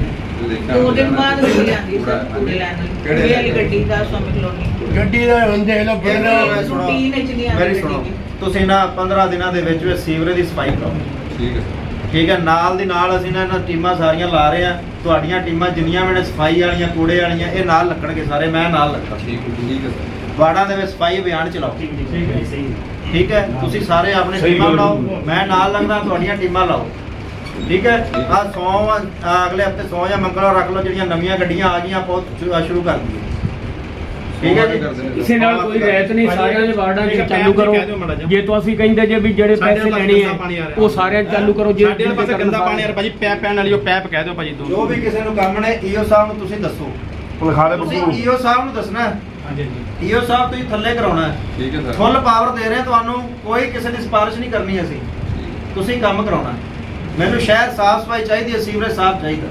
ਦੋ ਦਿਨ ਬਾਅਦ ਗੱਡੀ ਆਂਦੀ ਸਰ ਕੂੜੇ ਲੈਣ ਕਿਹੜੇ ਵਾਲੀ ਗੱਡੀ ਦਾ ਸਵਾਮੀ ਕਲੋਨੀ। ਗੱਡੀ ਦਾ ਹੁਣ ਦੇਖ ਲਓ ਸੁਣੋ, ਰੂਟੀਨ ਵਿੱਚ ਨਹੀਂ ਆਉਂਦੀ ਮੇਰੀ ਸੁਣੋ ਤੁਸੀਂ ਨਾ 15 ਦਿਨਾਂ ਦੇ ਵਿੱਚ ਵਿੱਚ ਸੀਵਰੇਜ ਦੀ ਸਫ਼ਾਈ ਕਰੋ। ਠੀਕ ਹੈ। ਠੀਕ ਹੈ ਨਾਲ ਦੀ ਨਾਲ ਅਸੀਂ ਨਾ ਇਹਨਾਂ ਟੀਮਾਂ ਸਾਰੀਆਂ ਲਾ ਰਹੇ ਆ ਤੁਹਾਡੀਆਂ ਟੀਮਾਂ ਜਿੰਨੀਆਂ ਵੀ ਨੇ ਸਫ਼ਾਈ ਵਾਲੀਆਂ ਕੂੜੇ ਵਾਲੀਆਂ ਇਹ ਨਾਲ ਲੱਗਣਗੇ ਸਾਰੇ ਮੈਂ ਨਾਲ ਲੱਗਾ ਠੀਕ ਠੀਕ ਹੈ। ਵਾਰਡਾਂ ਦੇ ਵਿੱਚ ਸਫ਼ਾਈ ਅਭਿਆਨ ਚਲਾਓ। ਠੀਕ ਹੈ ਸਹੀ ਠੀਕ ਹੈ ਤੁਸੀਂ ਸਾਰੇ ਆਪਣੇ ਟੀਮਾਂ। ਬਣਾਓ। ਮੈਂ ਨਾਲ ਲੱਗਦਾ ਤੁਹਾਡੀਆਂ ਟੀਮਾਂ ਲਾਓ। ਠੀਕ ਹੈ? ਆ ਸੌ ਅਗਲੇ ਹਫ਼ਤੇ ਸੌ ਜਾਂ ਮੰਗਲਵਾਰ ਰੱਖ ਲਓ ਜਿਹੜੀਆਂ ਨਵੀਆਂ ਗੱਡੀਆਂ ਆ ਗਈਆਂ ਬਹੁਤ ਸ਼ੁਰੂ ਕਰ ਦਈਏ। ਠੀਕ ਹੈ ਜੀ? ਕਿਸੇ ਨਾਲ ਕੋਈ ਰਹਿਤ ਨਹੀਂ ਸਾਰਿਆਂ ਦੇ ਵਾਰਡਾਂ 'ਚ ਚਾਲੂ ਕਰੋ। ਜੇ ਤੋਂ ਅਸੀਂ ਕਹਿੰਦੇ ਜੇ ਵੀ ਜਿਹੜੇ ਪੈਸੇ ਲੈਣੇ ਆ। ਉਹ ਸਾਰਿਆਂ 'ਚ ਚਾਲੂ ਕਰੋ ਜੇ ਸਾਡੇ ਪਾਸੇ ਗੰਦਾ ਪਾਣੀ ਆ ਰਿਹਾ ਭਾਜੀ ਪੈਪ ਪੈਣ ਵਾਲੀ ਉਹ ਪੈਪ ਕਹਿ ਦਿਓ ਭਾਜੀ ਦੋ ਜੋ ਵੀ ਕਿਸੇ ਨੂੰ ਕੰਮ ਨੇ ਈਓ ਸਾਹਿਬ ਨੂੰ ਤੁਸੀਂ ਦੱਸੋ। ਲਿਖਾ ਦੇ ਤੁਸੀਂ ਈਓ ਸਾਹਿਬ ਨੂੰ ਦੱਸਣਾ ਈਓ ਸਾਹਿਬ ਤੁਸੀਂ ਥੱਲੇ ਕਰਾਉਣਾ ਹੈ। ਠੀਕ ਹੈ ਸਰ। ਫੁੱਲ ਪਾਵਰ ਦੇ ਰਹੇ ਤੁਹਾਨੂੰ ਕੋਈ ਕਿਸੇ ਦੀ ਸਿਫਾਰਿਸ਼ ਨਹੀਂ ਕਰਨੀ ਅਸੀਂ। ਤੁਸੀਂ ਕੰਮ ਕਰਾਉਣਾ ਹੈ। ਮੈਨੂੰ ਸ਼ਹਿਰ ਸਾਫ਼ ਸਫ਼ਾਈ ਚਾਹੀਦੀ ਹੈ ਸੀਵਰੇਜ ਸਾਫ਼ ਚਾਹੀਦਾ।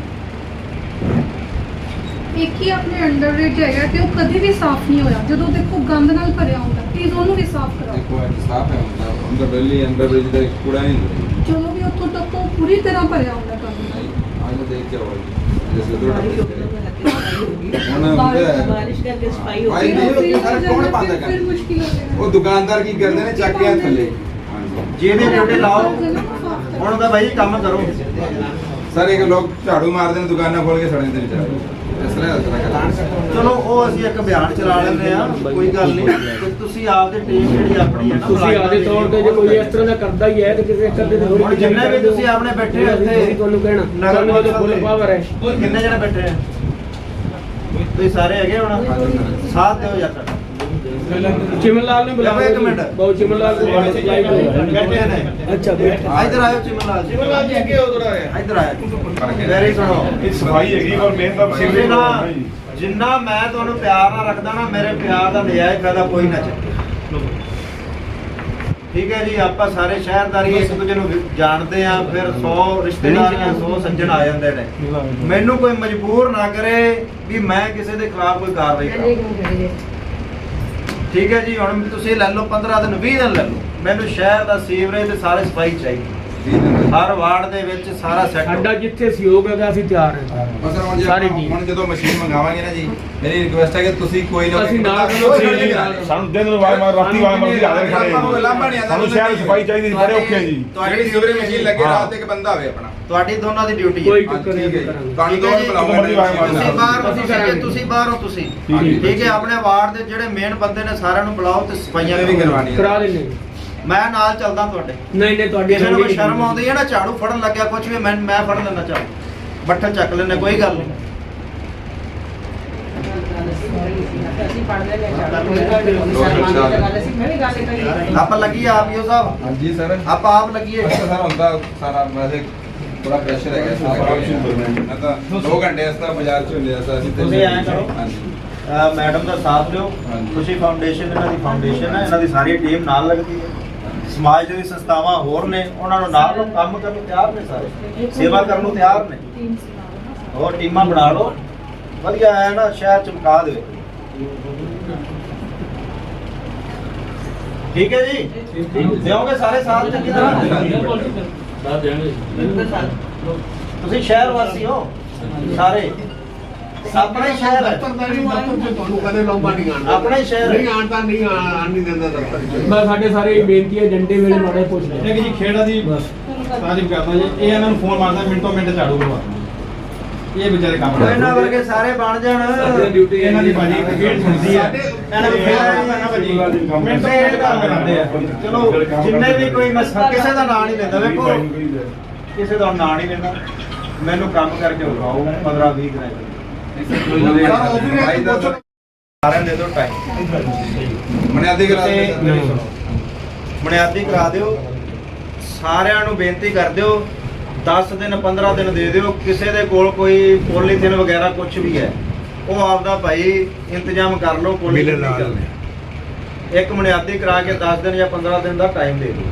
ਇੱਕ ਹੀ ਆਪਣੇ ਅੰਡਰ ਵਿੱਚ ਹੈਗਾ ਤੇ ਉਹ ਕਦੇ ਵੀ ਸਾਫ਼ ਨਹੀਂ ਹੋਇਆ। ਜਦੋਂ ਦੇਖੋ ਗੰਦ ਨਾਲ ਭਰਿਆ ਹੁੰਦਾ ਪਲੀਜ਼ ਉਹਨੂੰ ਵੀ ਸਾਫ਼ ਕਰਾਓ। ਦੇਖੋ ਅੱਜ ਸਾਫ਼ ਹੈ ਹੁੰਦਾ ਅੰਦਰ ਦਿੱਲੀ ਅੰਦਰ ਵਿੱਚ ਦਾ ਕੂੜਾ ਨਹੀਂ ਹੁੰਦਾ। ਜਦੋਂ ਵੀ ਉੱਥੋਂ ਤੱਕ ਉਹ ਪੂਰੀ ਤਰ੍ਹਾਂ ਭਰਿਆ ਹੁੰਦਾ ਗੰਦ ਨਾਲ। ਅੱਜ ਦੇਖ ਕੇ ਆਓ ਜੀ। ਜਿਸ ਦੋ ਹੁਣ ਹੁੰਦਾ ਹੈ। ਬਾਰਿਸ਼ ਕਰਕੇ ਸਫ਼ਾਈ ਹੋ ਗਈ। ਫਿਰ? ਮੁਸ਼ਕਿਲ ਹੋ ਜਾਏਗਾ ਉਹ ਦੁਕਾਨਦਾਰ ਕੀ ਕਰਦੇ ਨੇ? ਚੱਕ ਕੇ ਥੱਲੇ। ਜਿਹਦੀ ਡਿਊਟੀ ਲਾਓ। ਹੁਣ ਉਹਦਾ ਭਾਈ ਕੰਮ ਕਰੋ। ਸਰ ਇੱਕ ਲੋਕ ਝਾੜੂ ਮਾਰਦੇ ਨੇ ਦੁਕਾਨਾਂ ਖੋਲ ਕੇ ਸੜਕ ਤੇ ਵਿਚਾਰੇ। ਇਸ ਤਰ੍ਹਾਂ ਇਸ ਤਰ੍ਹਾਂ ਕਰਦੇ ਚਲੋ ਉਹ ਅਸੀਂ ਇੱਕ ਅਭਿਆਨ ਚਲਾ ਲੈਂਦੇ ਆ ਕੋਈ ਗੱਲ ਨਹੀਂ। ਤੁਸੀਂ ਆਪਦੇ ਟੀਮ ਜਿਹੜੀ ਆਪਣੀ ਹੈ ਨਾ ਤੁਸੀਂ ਆਦੇ ਤੌਰ ਤੇ ਜੇ ਕੋਈ ਇਸ ਤਰ੍ਹਾਂ ਦਾ ਕਰਦਾ ਹੀ ਹੈ ਤੇ ਕਿਸੇ ਇੱਕ ਅੱਧੇ ਹੁਣ ਜਿੰਨੇ ਵੀ ਤੁਸੀਂ ਆਪਣੇ ਬੈਠੇ ਹੋ ਇੱਥੇ ਤੁਹਾਨੂੰ ਕਹਿਣਾ। ਨਗਰ ਸਾਨੂੰ ਉਹਦੇ ਫੁੱਲ ਪਾਵਰ ਹੈ। ਕਿੰਨੇ ਜਣੇ ਬੈਠੇ ਆ? ਤੁਸੀਂ ਸਾਰੇ ਹੈਗੇ ਹੁਣ? ਸਾਥ ਦਿਓ ਯਾਰ ਸਾਡਾ। ਚਿਮਨ ਲਾਲ ਨੇ ਬੁਲਾਇਆ ਇੱਕ ਮਿੰਟ। ਬਹੁਤ ਚਿਮਨ ਲਾਲ ਨੂੰ ਬੈਠੇ ਨੇ। ਅੱਛਾ ਬੈਠ। ਇੱਧਰ ਆਇਓ ਚਿਮਨ ਲਾਲ ਜੀ ਜੀ ਅੱਗੇ ਹੋ ਥੋੜਾ ਜਿਹਾ ਇੱਧਰ ਆਇਓ। ਵੈਰੀ ਸੁਣੋ। ਇਹ ਸਫ਼ਾਈ ਹੈਗੀ ਪਰ ਮੇਨ ਤਾਂ ਤੁਸੀਂ ਸੀਵਰੇਜ ਨਾ ਦਾ ਜਿੰਨਾ ਮੈਂ ਤੁਹਾਨੂੰ ਪਿਆਰ ਨਾਲ ਰੱਖਦਾ ਨਾ ਮੇਰੇ ਪਿਆਰ ਦਾ ਨਜਾਇਜ਼ ਫਾਇਦਾ ਕੋਈ ਨਾ ਚੱਕੇ। ਠੀਕ ਹੈ ਜੀ ਆਪਾਂ ਸਾਰੇ ਸ਼ਹਿਰਦਾਰੀ ਇੱਕ ਦੂਜੇ ਨੂੰ ਜਾਣਦੇ ਆ ਫਿਰ 100 ਰਿਸ਼ਤੇਦਾਰੀਆਂ 100 ਸੱਜਣ ਆ ਜਾਂਦੇ ਨੇ। ਮੈਨੂੰ ਕੋਈ ਮਜਬੂਰ ਨਾ ਕਰੇ ਵੀ ਮੈਂ ਕਿਸੇ ਦੇ ਖਿਲਾਫ ਕੋਈ ਕਾਰਵਾਈ ਕਰਾਂ। ਠੀਕ ਹੈ ਜੀ ਹੁਣ ਤੁਸੀਂ ਲੈ ਲਓ 15 ਦਿਨ 20 ਦਿਨ ਲੈ ਲਓ। ਮੈਨੂੰ ਸ਼ਹਿਰ ਦਾ ਸੀਵਰੇਜ ਤੇ ਸਾਰੇ ਸਫ਼ਾਈ ਚਾਹੀਦੀ। ਹੈ ਹਰ ਵਾਰਡ ਦੇ ਵਿੱਚ ਸਾਰਾ ਸੈੱਟ ਸਾਡਾ ਜਿੱਥੇ ਸਹਿਯੋਗ ਹੈਗਾ ਅਸੀਂ ਤਿਆਰ ਹਾਂ। ਬਸ ਹੁਣ ਜੇ ਸਾਰੀ team। ਹੁਣ ਜਦੋਂ ਮਸ਼ੀਨ ਮੰਗਾਵਾਂਗੇ ਨਾ ਜੀ ਮੇਰੀ ਰਿਕੁਐਸਟ ਹੈ ਕਿ ਤੁਸੀਂ ਕੋਈ ਨਾ ਅਸੀਂ ਨਾਲ ਕੋਈ ਚਲੋ ਨਹੀਂ ਹੈ। ਸਾਨੂੰ ਦਿਨ ਨੂੰ ਵਾਰ ਮਾਰ ਰਾਤੀ ਵਾਰ ਮਾਰ ਲਾਂਭਾ ਨਹੀਂ ਆਉਂਦਾ, ਸਾਨੂੰ ਸ਼ਹਿਰ ਸਫ਼ਾਈ ਚਾਹੀਦੀ ਬੜੇ ਔਖੇ ਜੀ। ਜਿਹੜੀ ਸੀਵਰੇਜ ਮਸ਼ੀਨ ਲੱਗੇ ਹਾਂ। ਰਾਤ ਇੱਕ ਬੰਦਾ ਹੋਵੇ ਆਪਣਾ। ਤੁਹਾਡੀ ਦੋਨਾਂ ਦੀ ਡਿਊਟੀ ਕੋਈ ਹੈ ਠੀਕ ਹੈ ਨਹੀਂ ਜੀ। ਕਰਾਂਗੇ। ਤੁਹਾਨੂੰ ਜੀ, ਬੁਲਾਵਾਂਗੇ ਤੁਸੀਂ ਬਾਹਰ ਮਾਰਨਾ। ਤੁਸੀਂ ਬਾਹਰ ਹੋ ਤੁਸੀਂ ਕਰਾਂਗੇ। ਤੁਸੀਂ ਬਾਹਰ ਹੋ ਤੁਸੀਂ। ਠੀਕ ਹੈ। ਠੀਕ ਹੈ ਆਪਣੇ ਵਾਰਡ ਦੇ ਜਿਹੜੇ ਮੇਨ ਬੰਦੇ ਨੇ ਸਾਰਿਆਂ ਨੂੰ ਬੁਲਾਓ ਤੇ ਸਫਾਈਆਂ ਵੀ ਕਰਵਾਉਣੀ ਹੈ। ਕਰਾ ਦਿੰਦੇ ਮੈਂ ਨਾਲ ਚੱਲਦਾ ਤੁਹਾਡੇ। ਨਹੀਂ ਨਹੀਂ ਤੁਹਾਡੀ ਕਿਸੇ ਨੂੰ ਕੋਈ ਸ਼ਰਮ ਆਉਂਦੀ ਹੈ ਨਾ ਝਾੜੂ ਫੜਨ ਲੱਗਿਆ ਕੁਝ ਵੀ ਮੈਂ ਮੈਂ ਫੜ ਲੈਣਾ ਝਾੜੂ। ਬੱਠਲ ਚੱਕ ਲੈਣੇ ਕੋਈ ਗੱਲ ਨਹੀਂ। ਅਸੀਂ ਪੜ ਲੈਣੇ ਚਾਹੀਦਾ ਅਸੀਂ ਮੈਂ ਵੀ ਗੱਲ ਕਰੀ ਆਪਾਂ ਲੱਗੀਏ ਆਪ ਹੀ ਸਾਹਿਬ? ਹਾਂਜੀ ਸਰ। ਆਪਾਂ ਆਪ ਲੱਗੀਏ। ਸਰ ਹੁੰਦਾ ਸਾਰਾ ਵੈਸੇ ਥੋੜਾ ਪ੍ਰੈਸ਼ਰ ਹੈਗਾ ਸਾਰਾ ਮੈਂ ਤਾਂ 2 ਘੰਟੇ ਇਸ ਬਾਜ਼ਾਰ ਚ ਹੁੰਦੇ ਅਸੀਂ ਤੇ- ਤੁਸੀਂ ਐਂ ਕਰੋ। ਮੈਡਮ ਦਾ ਸਾਥ ਦਿਓ। ਤੁਸੀਂ ਫਾਊਂਡੇਸ਼ਨ ਇਹਨਾਂ ਦੀ ਫਾਊਂਡੇਸ਼ਨ ਹੈ ਇਹਨਾਂ ਦੀ ਸਾਰੀ ਟੀਮ ਨਾਲ ਲੱਗਦੀ ਹੈ। ਸਮਾਜ ਦੇ ਵੀ ਸੰਸਥਾਵਾਂ ਹੋਰ ਨੇ ਉਹਨਾਂ ਨੂੰ ਨਾਲ ਲਓ ਕੰਮ ਕਰਨ ਨੂੰ ਤਿਆਰ ਨੇ ਸਾਰੇ। ਸੇਵਾ ਕਰਨ ਨੂੰ ਤਿਆਰ ਨੇ। ਹੋਰ ਟੀਮਾਂ ਬਣਾ ਲਓ। ਵਧੀਆ ਹੈ ਨਾ ਸ਼ਹਿਰ ਚਮਕਾ ਦੇਵੇ ਠੀਕ ਹੈ ਜੀ? ਦਿਓਗੇ ਸਾਰੇ ਸਾਥ ਚੰਗੀ ਤਰ੍ਹਾਂ? ਤੁਸੀਂ ਸ਼ਹਿਰ ਵਾਸੀ ਹੋ ਸਾਰੇ। ਆਪਣਾ ਹੀ। ਸ਼ਹਿਰ ਹੈ ਤੁਹਾਨੂੰ ਕਦੇ ਲੰਬਾ ਨਹੀਂ ਆਣਾ ਆਪਣਾ ਸ਼ਹਿਰ ਨਹੀਂ ਹੈ ਆਣ ਤਾਂ ਨਹੀਂ ਆਣ ਨਹੀਂ ਦਿੰਦਾ ਦਫ਼ਤਰ ਚ। ਬਸ ਸਾਡੇ ਸਾਰੇ ਬੇਨਤੀ ਹੈ ਡੰਡੇ ਵੇਲੇ ਮਾੜੇ ਪੁੱਛ ਲੈ ਇੱਕ ਜੀ ਖੇੜਾ ਦੀ ਤਾਰੀਫ ਕਰਦਾ ਜੀ। ਇਹ ਇਹਨਾਂ ਨੂੰ ਫੋਨ ਮਾਰਦਾ ਮਿੰਟੋ ਮਿੰਟ ਝਾੜੂ ਲਵਾ ਇਹ ਵਿਚਾਰੇ ਕੰਮ ਉਹ ਇਹਨਾਂ ਵਰਗੇ ਸਾਰੇ ਬਣ ਜਾਣ। ਡਿਊਟੀ ਇਹਨਾਂ ਦੀ ਭਾਜੀ ਖੇਡ ਸੁਣਦੀ ਹੈ। ਇਹਨਾਂ ਨੂੰ ਫੇਰ ਆਉਣਾ ਨਾ ਭਾਜੀ ਮਿੰਟੋ ਮਿੰਟ ਕੰਮ ਕਰਾਉਂਦੇ ਆ। ਚਲੋ ਜਿੰਨੇ ਵੀ ਕੋਈ ਮੈਂ ਕਿਸੇ ਦਾ ਨਾਂ ਨਹੀਂ ਲੈਂਦਾ ਵੇਖੋ। ਕਿਸੇ ਦਾ ਨਾਂ ਨਹੀਂ ਲੈਂਦਾ। ਮੈਨੂੰ ਕੰਮ ਕਰਕੇ ਵਿਖਾਓ 15 20 ਦਿਨਾਂ ਚ। ਦਾ ਦੇ ਟਾਈਮ। ਕਰਾ ਦਿਓ। ਬੁਨਿਆਦੀ ਕਰਾ ਦਿਓ। ਸਾਰਿਆਂ ਨੂੰ ਬੇਨਤੀ ਕਰ ਦਿਓ 10 ਦਿਨ 15 ਦਿਨ ਦੇ ਦਿਓ। ਕਿਸੇ ਦੇ ਕੋਲ ਕੋਈ ਪੋਲੀਥਿਨ ਵਗੈਰਾ ਕੁਝ ਵੀ ਹੈ ਉਹ ਆਪਦਾ ਭਾਈ ਇੰਤਜ਼ਾਮ ਕਰ ਲਓ ਨਹੀਂ ਨਾਲ। ਗੱਲ। ਇੱਕ ਬੁਨਿਆਦੀ ਕਰਾ ਕੇ 10 ਦਿਨ ਜਾਂ 15 ਦਿਨ ਦਾ ਟਾਈਮ ਦੇ ਦਿਓ।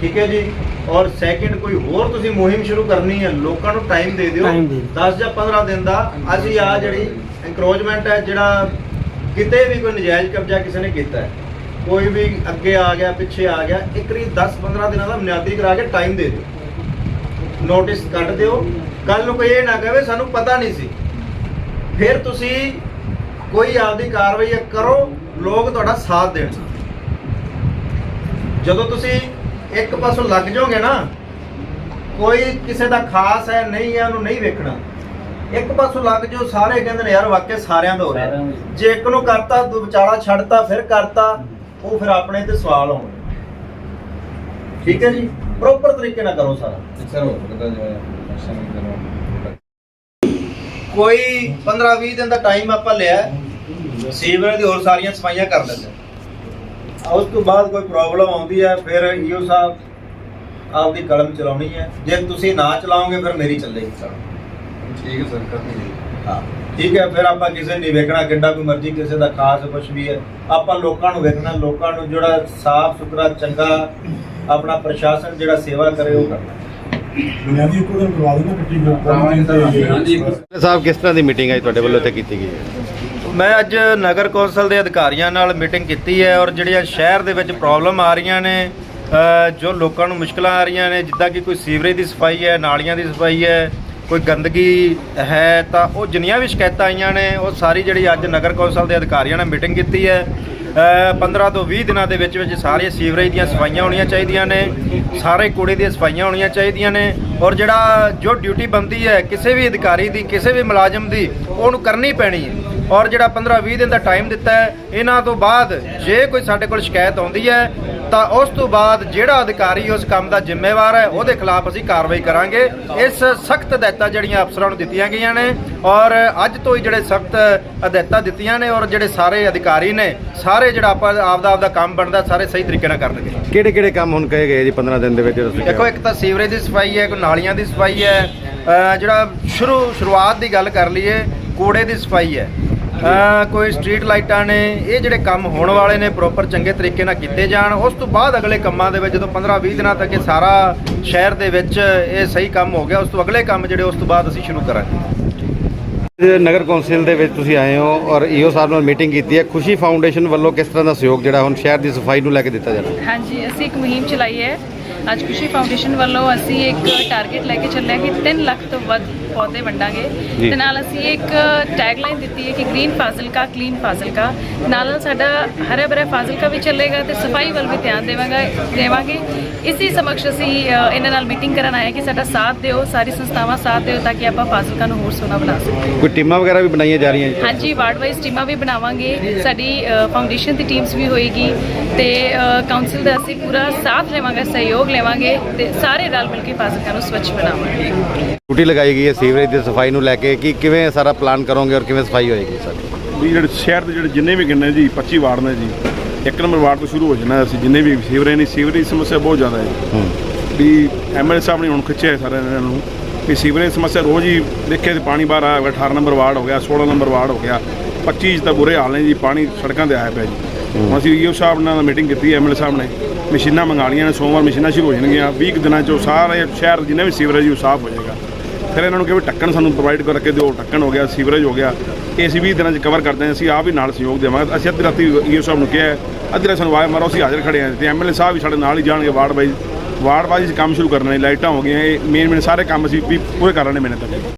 ਠੀਕ ਹੈ ਜੀ? ਔਰ ਸੈਕਿੰਡ ਕੋਈ ਹੋਰ ਤੁਸੀਂ ਮੁਹਿੰਮ ਸ਼ੁਰੂ ਕਰਨੀ ਹੈ ਲੋਕਾਂ ਨੂੰ ਟਾਈਮ ਦੇ ਦਿਓ। Time ਦੇ ਦਿਓ। 10 ਜਾਂ 15 ਦਿਨ ਦਾ। ਅਸੀਂ ਆ ਜਿਹੜੀ ਇਨਕਰੋਚਮੈਂਟ ਹੈ ਜਿਹੜਾ ਕਿਤੇ ਵੀ ਕੋਈ ਨਜਾਇਜ਼ ਕਬਜ਼ਾ ਕਿਸੇ ਨੇ ਕੀਤਾ ਹੈ ਕੋਈ ਵੀ ਅੱਗੇ ਆ ਗਿਆ ਪਿੱਛੇ ਆ ਗਿਆ ਇੱਕ ਰੀ 10 15 ਦਿਨਾਂ ਦਾ ਬੁਨਿਆਦੀ ਕਰਾ ਕੇ ਟਾਈਮ ਦੇ ਦਿਓ। ਨੋਟਿਸ ਕੱਢ ਦਿਓ। ਕੱਲ ਨੂੰ ਕੋਈ ਇਹ ਨਾ ਕਹੇ ਸਾਨੂੰ ਪਤਾ ਨਹੀਂ ਸੀ। ਫਿਰ ਤੁਸੀਂ ਕੋਈ ਆਪਦੀ ਕਾਰਵਾਈ ਕਰੋ ਲੋਕ ਤੁਹਾਡਾ ਸਾਥ ਦੇਣ। ਜਦੋਂ ਤੁਸੀਂ ਇੱਕ ਪਾਸੋਂ ਲੱਗ ਜਾਓਗੇ ਨਾ ਕੋਈ ਕਿਸੇ ਦਾ ਖਾਸ ਹੈ ਨਹੀਂ ਹੈ ਉਹਨੂੰ ਨਹੀਂ ਵੇਖਣਾ। ਇੱਕ ਪਾਸੋਂ ਲੱਗ ਜਾਓ ਸਾਰੇ ਕਹਿੰਦੇ ਨੇ ਯਾਰ ਵਾਕਿਆ ਸਾਰਿਆਂ ਦਾ ਹੋ ਰਿਹਾ। ਜੇ ਇੱਕ ਨੂੰ ਕਰਤਾ ਦੂ ਵਿਚਾਲਾ ਛੱਡਤਾ ਫਿਰ ਕਰਤਾ ਉਹ ਫਿਰ ਆਪਣੇ ਤੇ ਸਵਾਲ ਹੋਣਗੇ ਠੀਕ ਹੈ ਜੀ? ਪ੍ਰੋਪਰ ਤਰੀਕੇ ਨਾਲ ਕਰੋ ਸਾਰਾ। ਸਰ ਹੋ ਸਕਦਾ ਜੋ ਹੈ ਐਕਸ਼ਨ ਕਰੋ। ਕੋਈ 15 20 ਦਿਨ ਦਾ ਟਾਈਮ ਆਪਾਂ ਲਿਆ। ਸੀਵਰੇਜ ਦੀ ਹੋਰ ਸਾਰੀਆਂ ਸਫਾਈਆਂ ਕਰ ਲੈਂਦੇ। ਉਸ ਤੋਂ ਬਾਅਦ ਕੋਈ ਪ੍ਰੋਬਲਮ ਆਉਂਦੀ ਹੈ ਫਿਰ ਈਓ ਸਾਹਿਬ ਆਪਦੀ ਕਲਮ ਚਲਾਉਣੀ ਹੈ। ਜੇ ਤੁਸੀਂ ਨਾ ਚਲਾਓਗੇ ਫਿਰ ਮੇਰੀ ਚੱਲੇਗੀ ਕਲਮ। ਠੀਕ ਹੈ ਸਰ ਕਰਨੀ ਹਾਂ। ਠੀਕ ਹੈ ਫਿਰ ਆਪਾਂ ਕਿਸੇ ਨਹੀਂ ਵੇਖਣਾ ਕਿੱਡਾ ਕੋਈ ਮਰਜ਼ੀ ਕਿਸੇ ਦਾ ਖਾਸ ਕੁਝ ਵੀ ਹੈ। ਆਪਾਂ ਲੋਕਾਂ ਨੂੰ ਵੇਖਣਾ ਲੋਕਾਂ ਨੂੰ ਜਿਹੜਾ ਸਾਫ਼ ਸੁਥਰਾ ਚੰਗਾ ਆਪਣਾ ਪ੍ਰਸ਼ਾਸਨ ਜਿਹੜਾ ਸੇਵਾ ਕਰੇ ਉਹ ਕਰਨਾ। ਬੁਨਿਆਦੀ ਇੱਕੋ ਦਿਨ ਕਰਵਾ ਦੇਣਾ ਕੱਟੀ ਹਾਂਜੀ ਸਾਹਿਬ ਕਿਸ ਤਰ੍ਹਾਂ ਦੀ ਮੀਟਿੰਗ ਹੈ ਤੁਹਾਡੇ ਵੱਲੋਂ ਇੱਥੇ ਕੀਤੀ ਗਈ ਹੈ? ਮੈਂ ਅੱਜ ਨਗਰ ਕੌਂਸਲ ਦੇ ਅਧਿਕਾਰੀਆਂ ਨਾਲ ਮੀਟਿੰਗ ਕੀਤੀ ਹੈ ਔਰ ਜਿਹੜੀਆਂ ਸ਼ਹਿਰ ਦੇ ਵਿੱਚ ਪ੍ਰੋਬਲਮ ਆ ਰਹੀਆਂ ਨੇ ਜੋ ਲੋਕਾਂ ਨੂੰ ਮੁਸ਼ਕਲਾਂ ਆ ਰਹੀਆਂ ਨੇ ਜਿੱਦਾਂ ਕਿ ਕੋਈ ਸੀਵਰੇਜ ਦੀ ਸਫ਼ਾਈ ਹੈ ਨਾਲੀਆਂ ਦੀ ਸਫ਼ਾਈ ਹੈ ਕੋਈ ਗੰਦਗੀ ਹੈ ਤਾਂ ਉਹ ਜਿੰਨੀਆਂ ਵੀ ਸ਼ਿਕਾਇਤਾਂ ਆਈਆਂ ਨੇ ਉਹ ਸਾਰੀ ਜਿਹੜੀ ਅੱਜ ਨਗਰ ਕੌਂਸਲ ਦੇ ਅਧਿਕਾਰੀਆਂ ਨਾਲ ਮੀਟਿੰਗ ਕੀਤੀ ਹੈ। 15 ਤੋਂ 20 ਦਿਨਾਂ ਦੇ ਵਿੱਚ ਵਿੱਚ ਸਾਰੇ ਸੀਵਰੇਜ ਦੀਆਂ ਸਫਾਈਆਂ ਹੋਣੀਆਂ ਚਾਹੀਦੀਆਂ ਨੇ, ਸਾਰੇ ਕੂੜੇ ਦੀਆਂ ਸਫਾਈਆਂ ਹੋਣੀਆਂ ਚਾਹੀਦੀਆਂ ਨੇ ਔਰ ਜਿਹੜਾ ਜੋ ਡਿਊਟੀ ਬੰਦੀ ਹੈ, ਕਿਸੇ ਵੀ ਅਧਿਕਾਰੀ ਦੀ, ਕਿਸੇ ਵੀ ਮੁਲਾਜ਼ਮ ਦੀ, ਉਹਨੂੰ ਕਰਨੀ ਪੈਣੀ ਹੈ। ਔਰ ਜਿਹੜਾ 15 20 ਦਿਨ ਦਾ ਟਾਈਮ ਦਿੱਤਾ ਹੈ ਇਹਨਾਂ ਤੋਂ ਬਾਅਦ ਜੇ ਕੋਈ ਸਾਡੇ ਕੋਲ ਸ਼ਿਕਾਇਤ ਆਉਂਦੀ ਹੈ ਤਾਂ ਉਸ ਤੋਂ ਬਾਅਦ ਜਿਹੜਾ ਅਧਿਕਾਰੀ ਉਸ ਕੰਮ ਦਾ ਜ਼ਿੰਮੇਵਾਰ ਹੈ ਉਹਦੇ ਖਿਲਾਫ ਅਸੀਂ ਕਾਰਵਾਈ ਕਰਾਂਗੇ। ਇਸ ਸਖਤ ਹਦਾਇਤਾਂ ਜਿਹੜੀਆਂ ਅਫਸਰਾਂ ਨੂੰ ਦਿੱਤੀਆਂ ਗਈਆਂ ਨੇ ਔਰ ਅੱਜ ਤੋਂ ਹੀ ਜਿਹੜੇ ਸਖਤ ਹਦਾਇਤਾਂ ਦਿੱਤੀਆਂ ਨੇ ਔਰ ਜਿਹੜੇ ਸਾਰੇ ਅਧਿਕਾਰੀ ਨੇ ਸਾਰੇ ਜਿਹੜਾ ਆਪਾਂ ਆਪਦਾ ਆਪਦਾ ਕੰਮ ਬਣਦਾ ਸਾਰੇ ਸਹੀ ਤਰੀਕੇ ਨਾਲ ਕਰਨਗੇ। ਕਿਹੜੇ ਕਿਹੜੇ ਕੰਮ ਹੁਣ ਕਹੇ ਗਏ ਜੀ 15 ਦਿਨ ਦੇ ਵਿੱਚ ਦੇਖੋ ਇੱਕ ਤਾਂ ਸੀਵਰੇਜ ਦੀ ਸਫ਼ਾਈ ਹੈ ਕੋਈ ਨਾਲੀਆਂ ਦੀ ਸਫ਼ਾਈ ਹੈ ਜਿਹੜਾ ਸ਼ੁਰੂ ਸ਼ੁਰੂਆਤ ਦੀ ਗੱਲ ਕਰ ਲਈਏ ਕੂੜੇ ਦੀ ਸਫ਼ਾਈ ਹੈ। ਕੋਈ ਸਟਰੀਟ ਲਾਈਟਾਂ ਨੇ ਇਹ ਜਿਹੜੇ ਕੰਮ ਹੋਣ ਵਾਲੇ ਨੇ ਪ੍ਰੋਪਰ ਚੰਗੇ ਤਰੀਕੇ ਨਾਲ ਕੀਤੇ ਜਾਣ ਉਸ ਤੋਂ ਬਾਅਦ ਅਗਲੇ ਕੰਮਾਂ ਦੇ ਵਿੱਚ ਜਦੋਂ 15-20 ਦਿਨਾਂ ਤੱਕ ਇਹ ਸਾਰਾ ਸ਼ਹਿਰ ਦੇ ਵਿੱਚ ਇਹ ਸਹੀ ਕੰਮ ਹੋ ਗਿਆ ਉਸ ਤੋਂ ਅਗਲੇ ਕੰਮ ਜਿਹੜੇ ਉਸ ਤੋਂ ਬਾਅਦ ਅਸੀਂ ਸ਼ੁਰੂ ਕਰਾਂਗੇ। ਨਗਰ ਕੌਂਸਲ ਦੇ ਵਿੱਚ ਤੁਸੀਂ ਆਏ ਹੋ ਔਰ ਈਓ ਸਾਹਿਬ ਨਾਲ ਮੀਟਿੰਗ ਕੀਤੀ ਹੈ। ਖੁਸ਼ੀ ਫਾਊਂਡੇਸ਼ਨ ਵੱਲੋਂ ਕਿਸ ਤਰ੍ਹਾਂ ਦਾ ਸਹਿਯੋਗ ਜਿਹੜਾ ਹੁਣ ਸ਼ਹਿਰ ਦੀ ਸਫ਼ਾਈ ਨੂੰ ਲੈ ਕੇ ਦਿੱਤਾ ਜਾ ਰਿਹਾ ਹਾਂਜੀ ਅਸੀਂ ਇੱਕ ਮੁਹਿੰਮ ਚਲਾਈ ਹੈ। ਅੱਜ ਖੁਸ਼ੀ ਫਾਊਂਡੇਸ਼ਨ ਵੱਲੋਂ ਅਸੀਂ ਇੱਕ ਟਾਰਗੇਟ ਲੈ ਕੇ ਚੱਲੇ ਹਾਂ ਕਿ 3 ਲੱਖ ਤੋਂ ਵੱਧ ਪੌਦੇ ਵੰਡਾਂਗੇ। ਤੇ ਨਾਲ ਅਸੀਂ ਇੱਕ ਟੈਗਲਾਈਨ ਦਿੱਤੀ ਹੈ ਕਿ ਗ੍ਰੀਨ ਫਾਜ਼ਿਲਕਾ ਕਲੀਨ ਫਾਜ਼ਿਲਕਾ। ਨਾਲ ਨਾਲ ਸਾਡਾ ਹਰੇ ਭਰੇ ਫਾਜ਼ਿਲਕਾ ਵੀ ਚੱਲੇਗਾ ਤੇ ਸਫ਼ਾਈ ਵੱਲ ਵੀ ਧਿਆਨ ਦੇਵਾਂਗੇ ਦੇਵਾਂਗੇ। ਇਸੀ ਸਮਕਸ਼ ਅਸੀਂ ਇਹਨਾਂ ਨਾਲ ਮੀਟਿੰਗ ਕਰਨ ਆਏ ਕਿ ਸਾਡਾ ਸਾਥ ਦਿਓ ਸਾਰੀ ਸੰਸਥਾਵਾਂ ਸਾਥ ਦਿਓ ਤਾਂ ਕਿ ਆਪਾਂ ਫਾਜ਼ਿਲਕਾ ਨੂੰ ਹੋਰ ਸੋਹਣਾ ਬਣਾ ਸਕੀਏ। ਕੋਈ ਟੀਮਾਂ ਵਗੈਰਾ ਵੀ ਬਣਾਈਆਂ ਜਾ ਰਹੀਆਂ ਜੀ? ਹਾਂਜੀ ਵਾਰਡ ਵਾਈਜ਼ ਟੀਮਾਂ ਵੀ ਬਣਾਵਾਂਗੇ। ਸਾਡੀ ਫਾਊਂਡੇਸ਼ਨ ਦੀ ਟੀਮਸ ਵੀ ਹੋਏਗੀ ਤੇ ਕਾਉਂਸਲ ਦਾ ਅਸੀਂ ਪੂਰਾ ਸਾਥ ਲਵਾਂਗੇ ਸਹਿਯੋਗ ਲਵਾਂਗੇ ਤੇ ਸਾਰੇ ਰਲ ਮਿਲ ਕੇ ਫਾਜ਼ਿਲਕਾ ਨੂੰ ਸਵੱਛ ਬਣਾਵਾਂਗੇ। ਡਿਊਟੀ ਲਗਾਈ ਗਈ ਹੈ ਸੀਵਰੇਜ ਦੀ ਸਫ਼ਾਈ ਨੂੰ ਲੈ ਕੇ ਕਿ ਕਿਵੇਂ ਸਾਰਾ ਪਲਾਨ ਕਰੋਗੇ ਔਰ ਕਿਵੇਂ ਸਫ਼ਾਈ ਹੋਏਗੀ ਸਾਡੀ ਵੀ ਜਿਹੜੇ ਸ਼ਹਿਰ ਦੇ ਜਿਹੜੇ ਜਿੰਨੇ ਵੀ ਗਿਣਨੇ ਜੀ 25 ਵਾਰਡ ਨੇ ਜੀ ਇੱਕ ਨੰਬਰ ਵਾਰਡ ਤੋਂ ਸ਼ੁਰੂ ਹੋ ਜਾਣਾ ਅਸੀਂ ਜਿੰਨੇ ਵੀ ਸੀਵਰੇਜ ਨਹੀਂ ਸੀਵਰੇਜ ਦੀ ਸਮੱਸਿਆ ਬਹੁਤ ਜ਼ਿਆਦਾ ਹੈ ਵੀ ਐਮਐਲਏ ਸਾਹਿਬ ਨੇ ਹੁਣ ਖਿੱਚਿਆ ਹੈ ਸਾਰਿਆਂ ਇਹਨਾਂ ਨੂੰ ਵੀ ਸੀਵਰੇਜ ਸਮੱਸਿਆ ਰੋਜ਼ ਹੀ ਦੇਖੇ ਤੇ ਪਾਣੀ ਬਾਹਰ ਆਇਆ ਹੋਇਆ 18 ਨੰਬਰ ਵਾਰਡ ਹੋ ਗਿਆ 16 ਨੰਬਰ ਵਾਰਡ ਹੋ ਗਿਆ 25 'ਚ ਤਾਂ ਬੁਰੇ ਹਾਲ ਨੇ ਜੀ ਪਾਣੀ ਸੜਕਾਂ ਤੇ ਆਇਆ ਪਿਆ ਜੀ। ਹੁਣ ਅਸੀਂ ਈਓ ਸਾਹਿਬ ਨਾਲ ਮੀਟਿੰਗ ਕੀਤੀ ਐਮਐਲਏ ਸਾਹਿਬ ਨੇ ਮਸ਼ੀਨਾਂ ਮੰਗਾ ਲਈਆਂ ਨੇ ਸੋਮਵਾਰ ਮਸ਼ੀਨਾਂ ਸ਼ੁਰੂ ਹੋ ਜਾਣਗੀਆਂ 20 ਕੁ ਦਿਨਾਂ 'ਚ ਸਾਰੇ ਸ਼ਹਿਰ ਜਿੰਨਾ ਵੀ ਸੀਵਰੇਜ ਉਹ ਸਾਫ਼ ਹੋ ਜਾਏਗਾ ਫਿਰ ਇਹਨਾਂ ਨੂੰ ਕਿਹਾ ਵੀ ਢੱਕਣ ਸਾਨੂੰ ਪ੍ਰੋਵਾਈਡ ਕਰਕੇ ਦਿਓ, ਢੱਕਣ ਹੋ ਗਿਆ, ਸੀਵਰੇਜ ਹੋ ਗਿਆ। ਇਹ ਅਸੀਂ 20 ਦਿਨਾਂ 'ਚ ਕਵਰ ਕਰਦੇ ਹਾਂ ਅਸੀਂ, ਆਪ ਹੀ ਨਾਲ ਸਹਿਯੋਗ ਦੇਵਾਂਗੇ। ਅਸੀਂ ਅੱਧੀ ਰਾਤੀ ਈਓ ਸਾਹਿਬ ਨੂੰ ਕਿਹਾ, ਅੱਧੀ ਰਾਤ ਸਾਨੂੰ ਆਵਾਜ਼ ਮਾਰੋ, ਅਸੀਂ ਹਾਜ਼ਰ ਖੜੇ ਹਾਂ। ਤੇ ਐਮਐਲਏ ਸਾਹਿਬ ਵੀ ਸਾਡੇ ਨਾਲ ਹੀ ਜਾਣਗੇ ਵਾਰਡ ਵਾਈਜ਼। ਵਾਰਡ ਵਾਈਜ਼ ਕੰਮ ਸ਼ੁਰੂ ਕਰਨਾ ਹੈ ਲਾਈਟਾਂ ਹੋ ਗਈਆਂ, ਇਹ ਮੇਨ ਮੇਨ ਸਾਰੇ ਕੰਮ ਅਸੀਂ ਵੀ ਪੂਰੇ ਕਰ ਰਹੇ ਨੇ ਮਿਹਨਤ ਕਰਕੇ।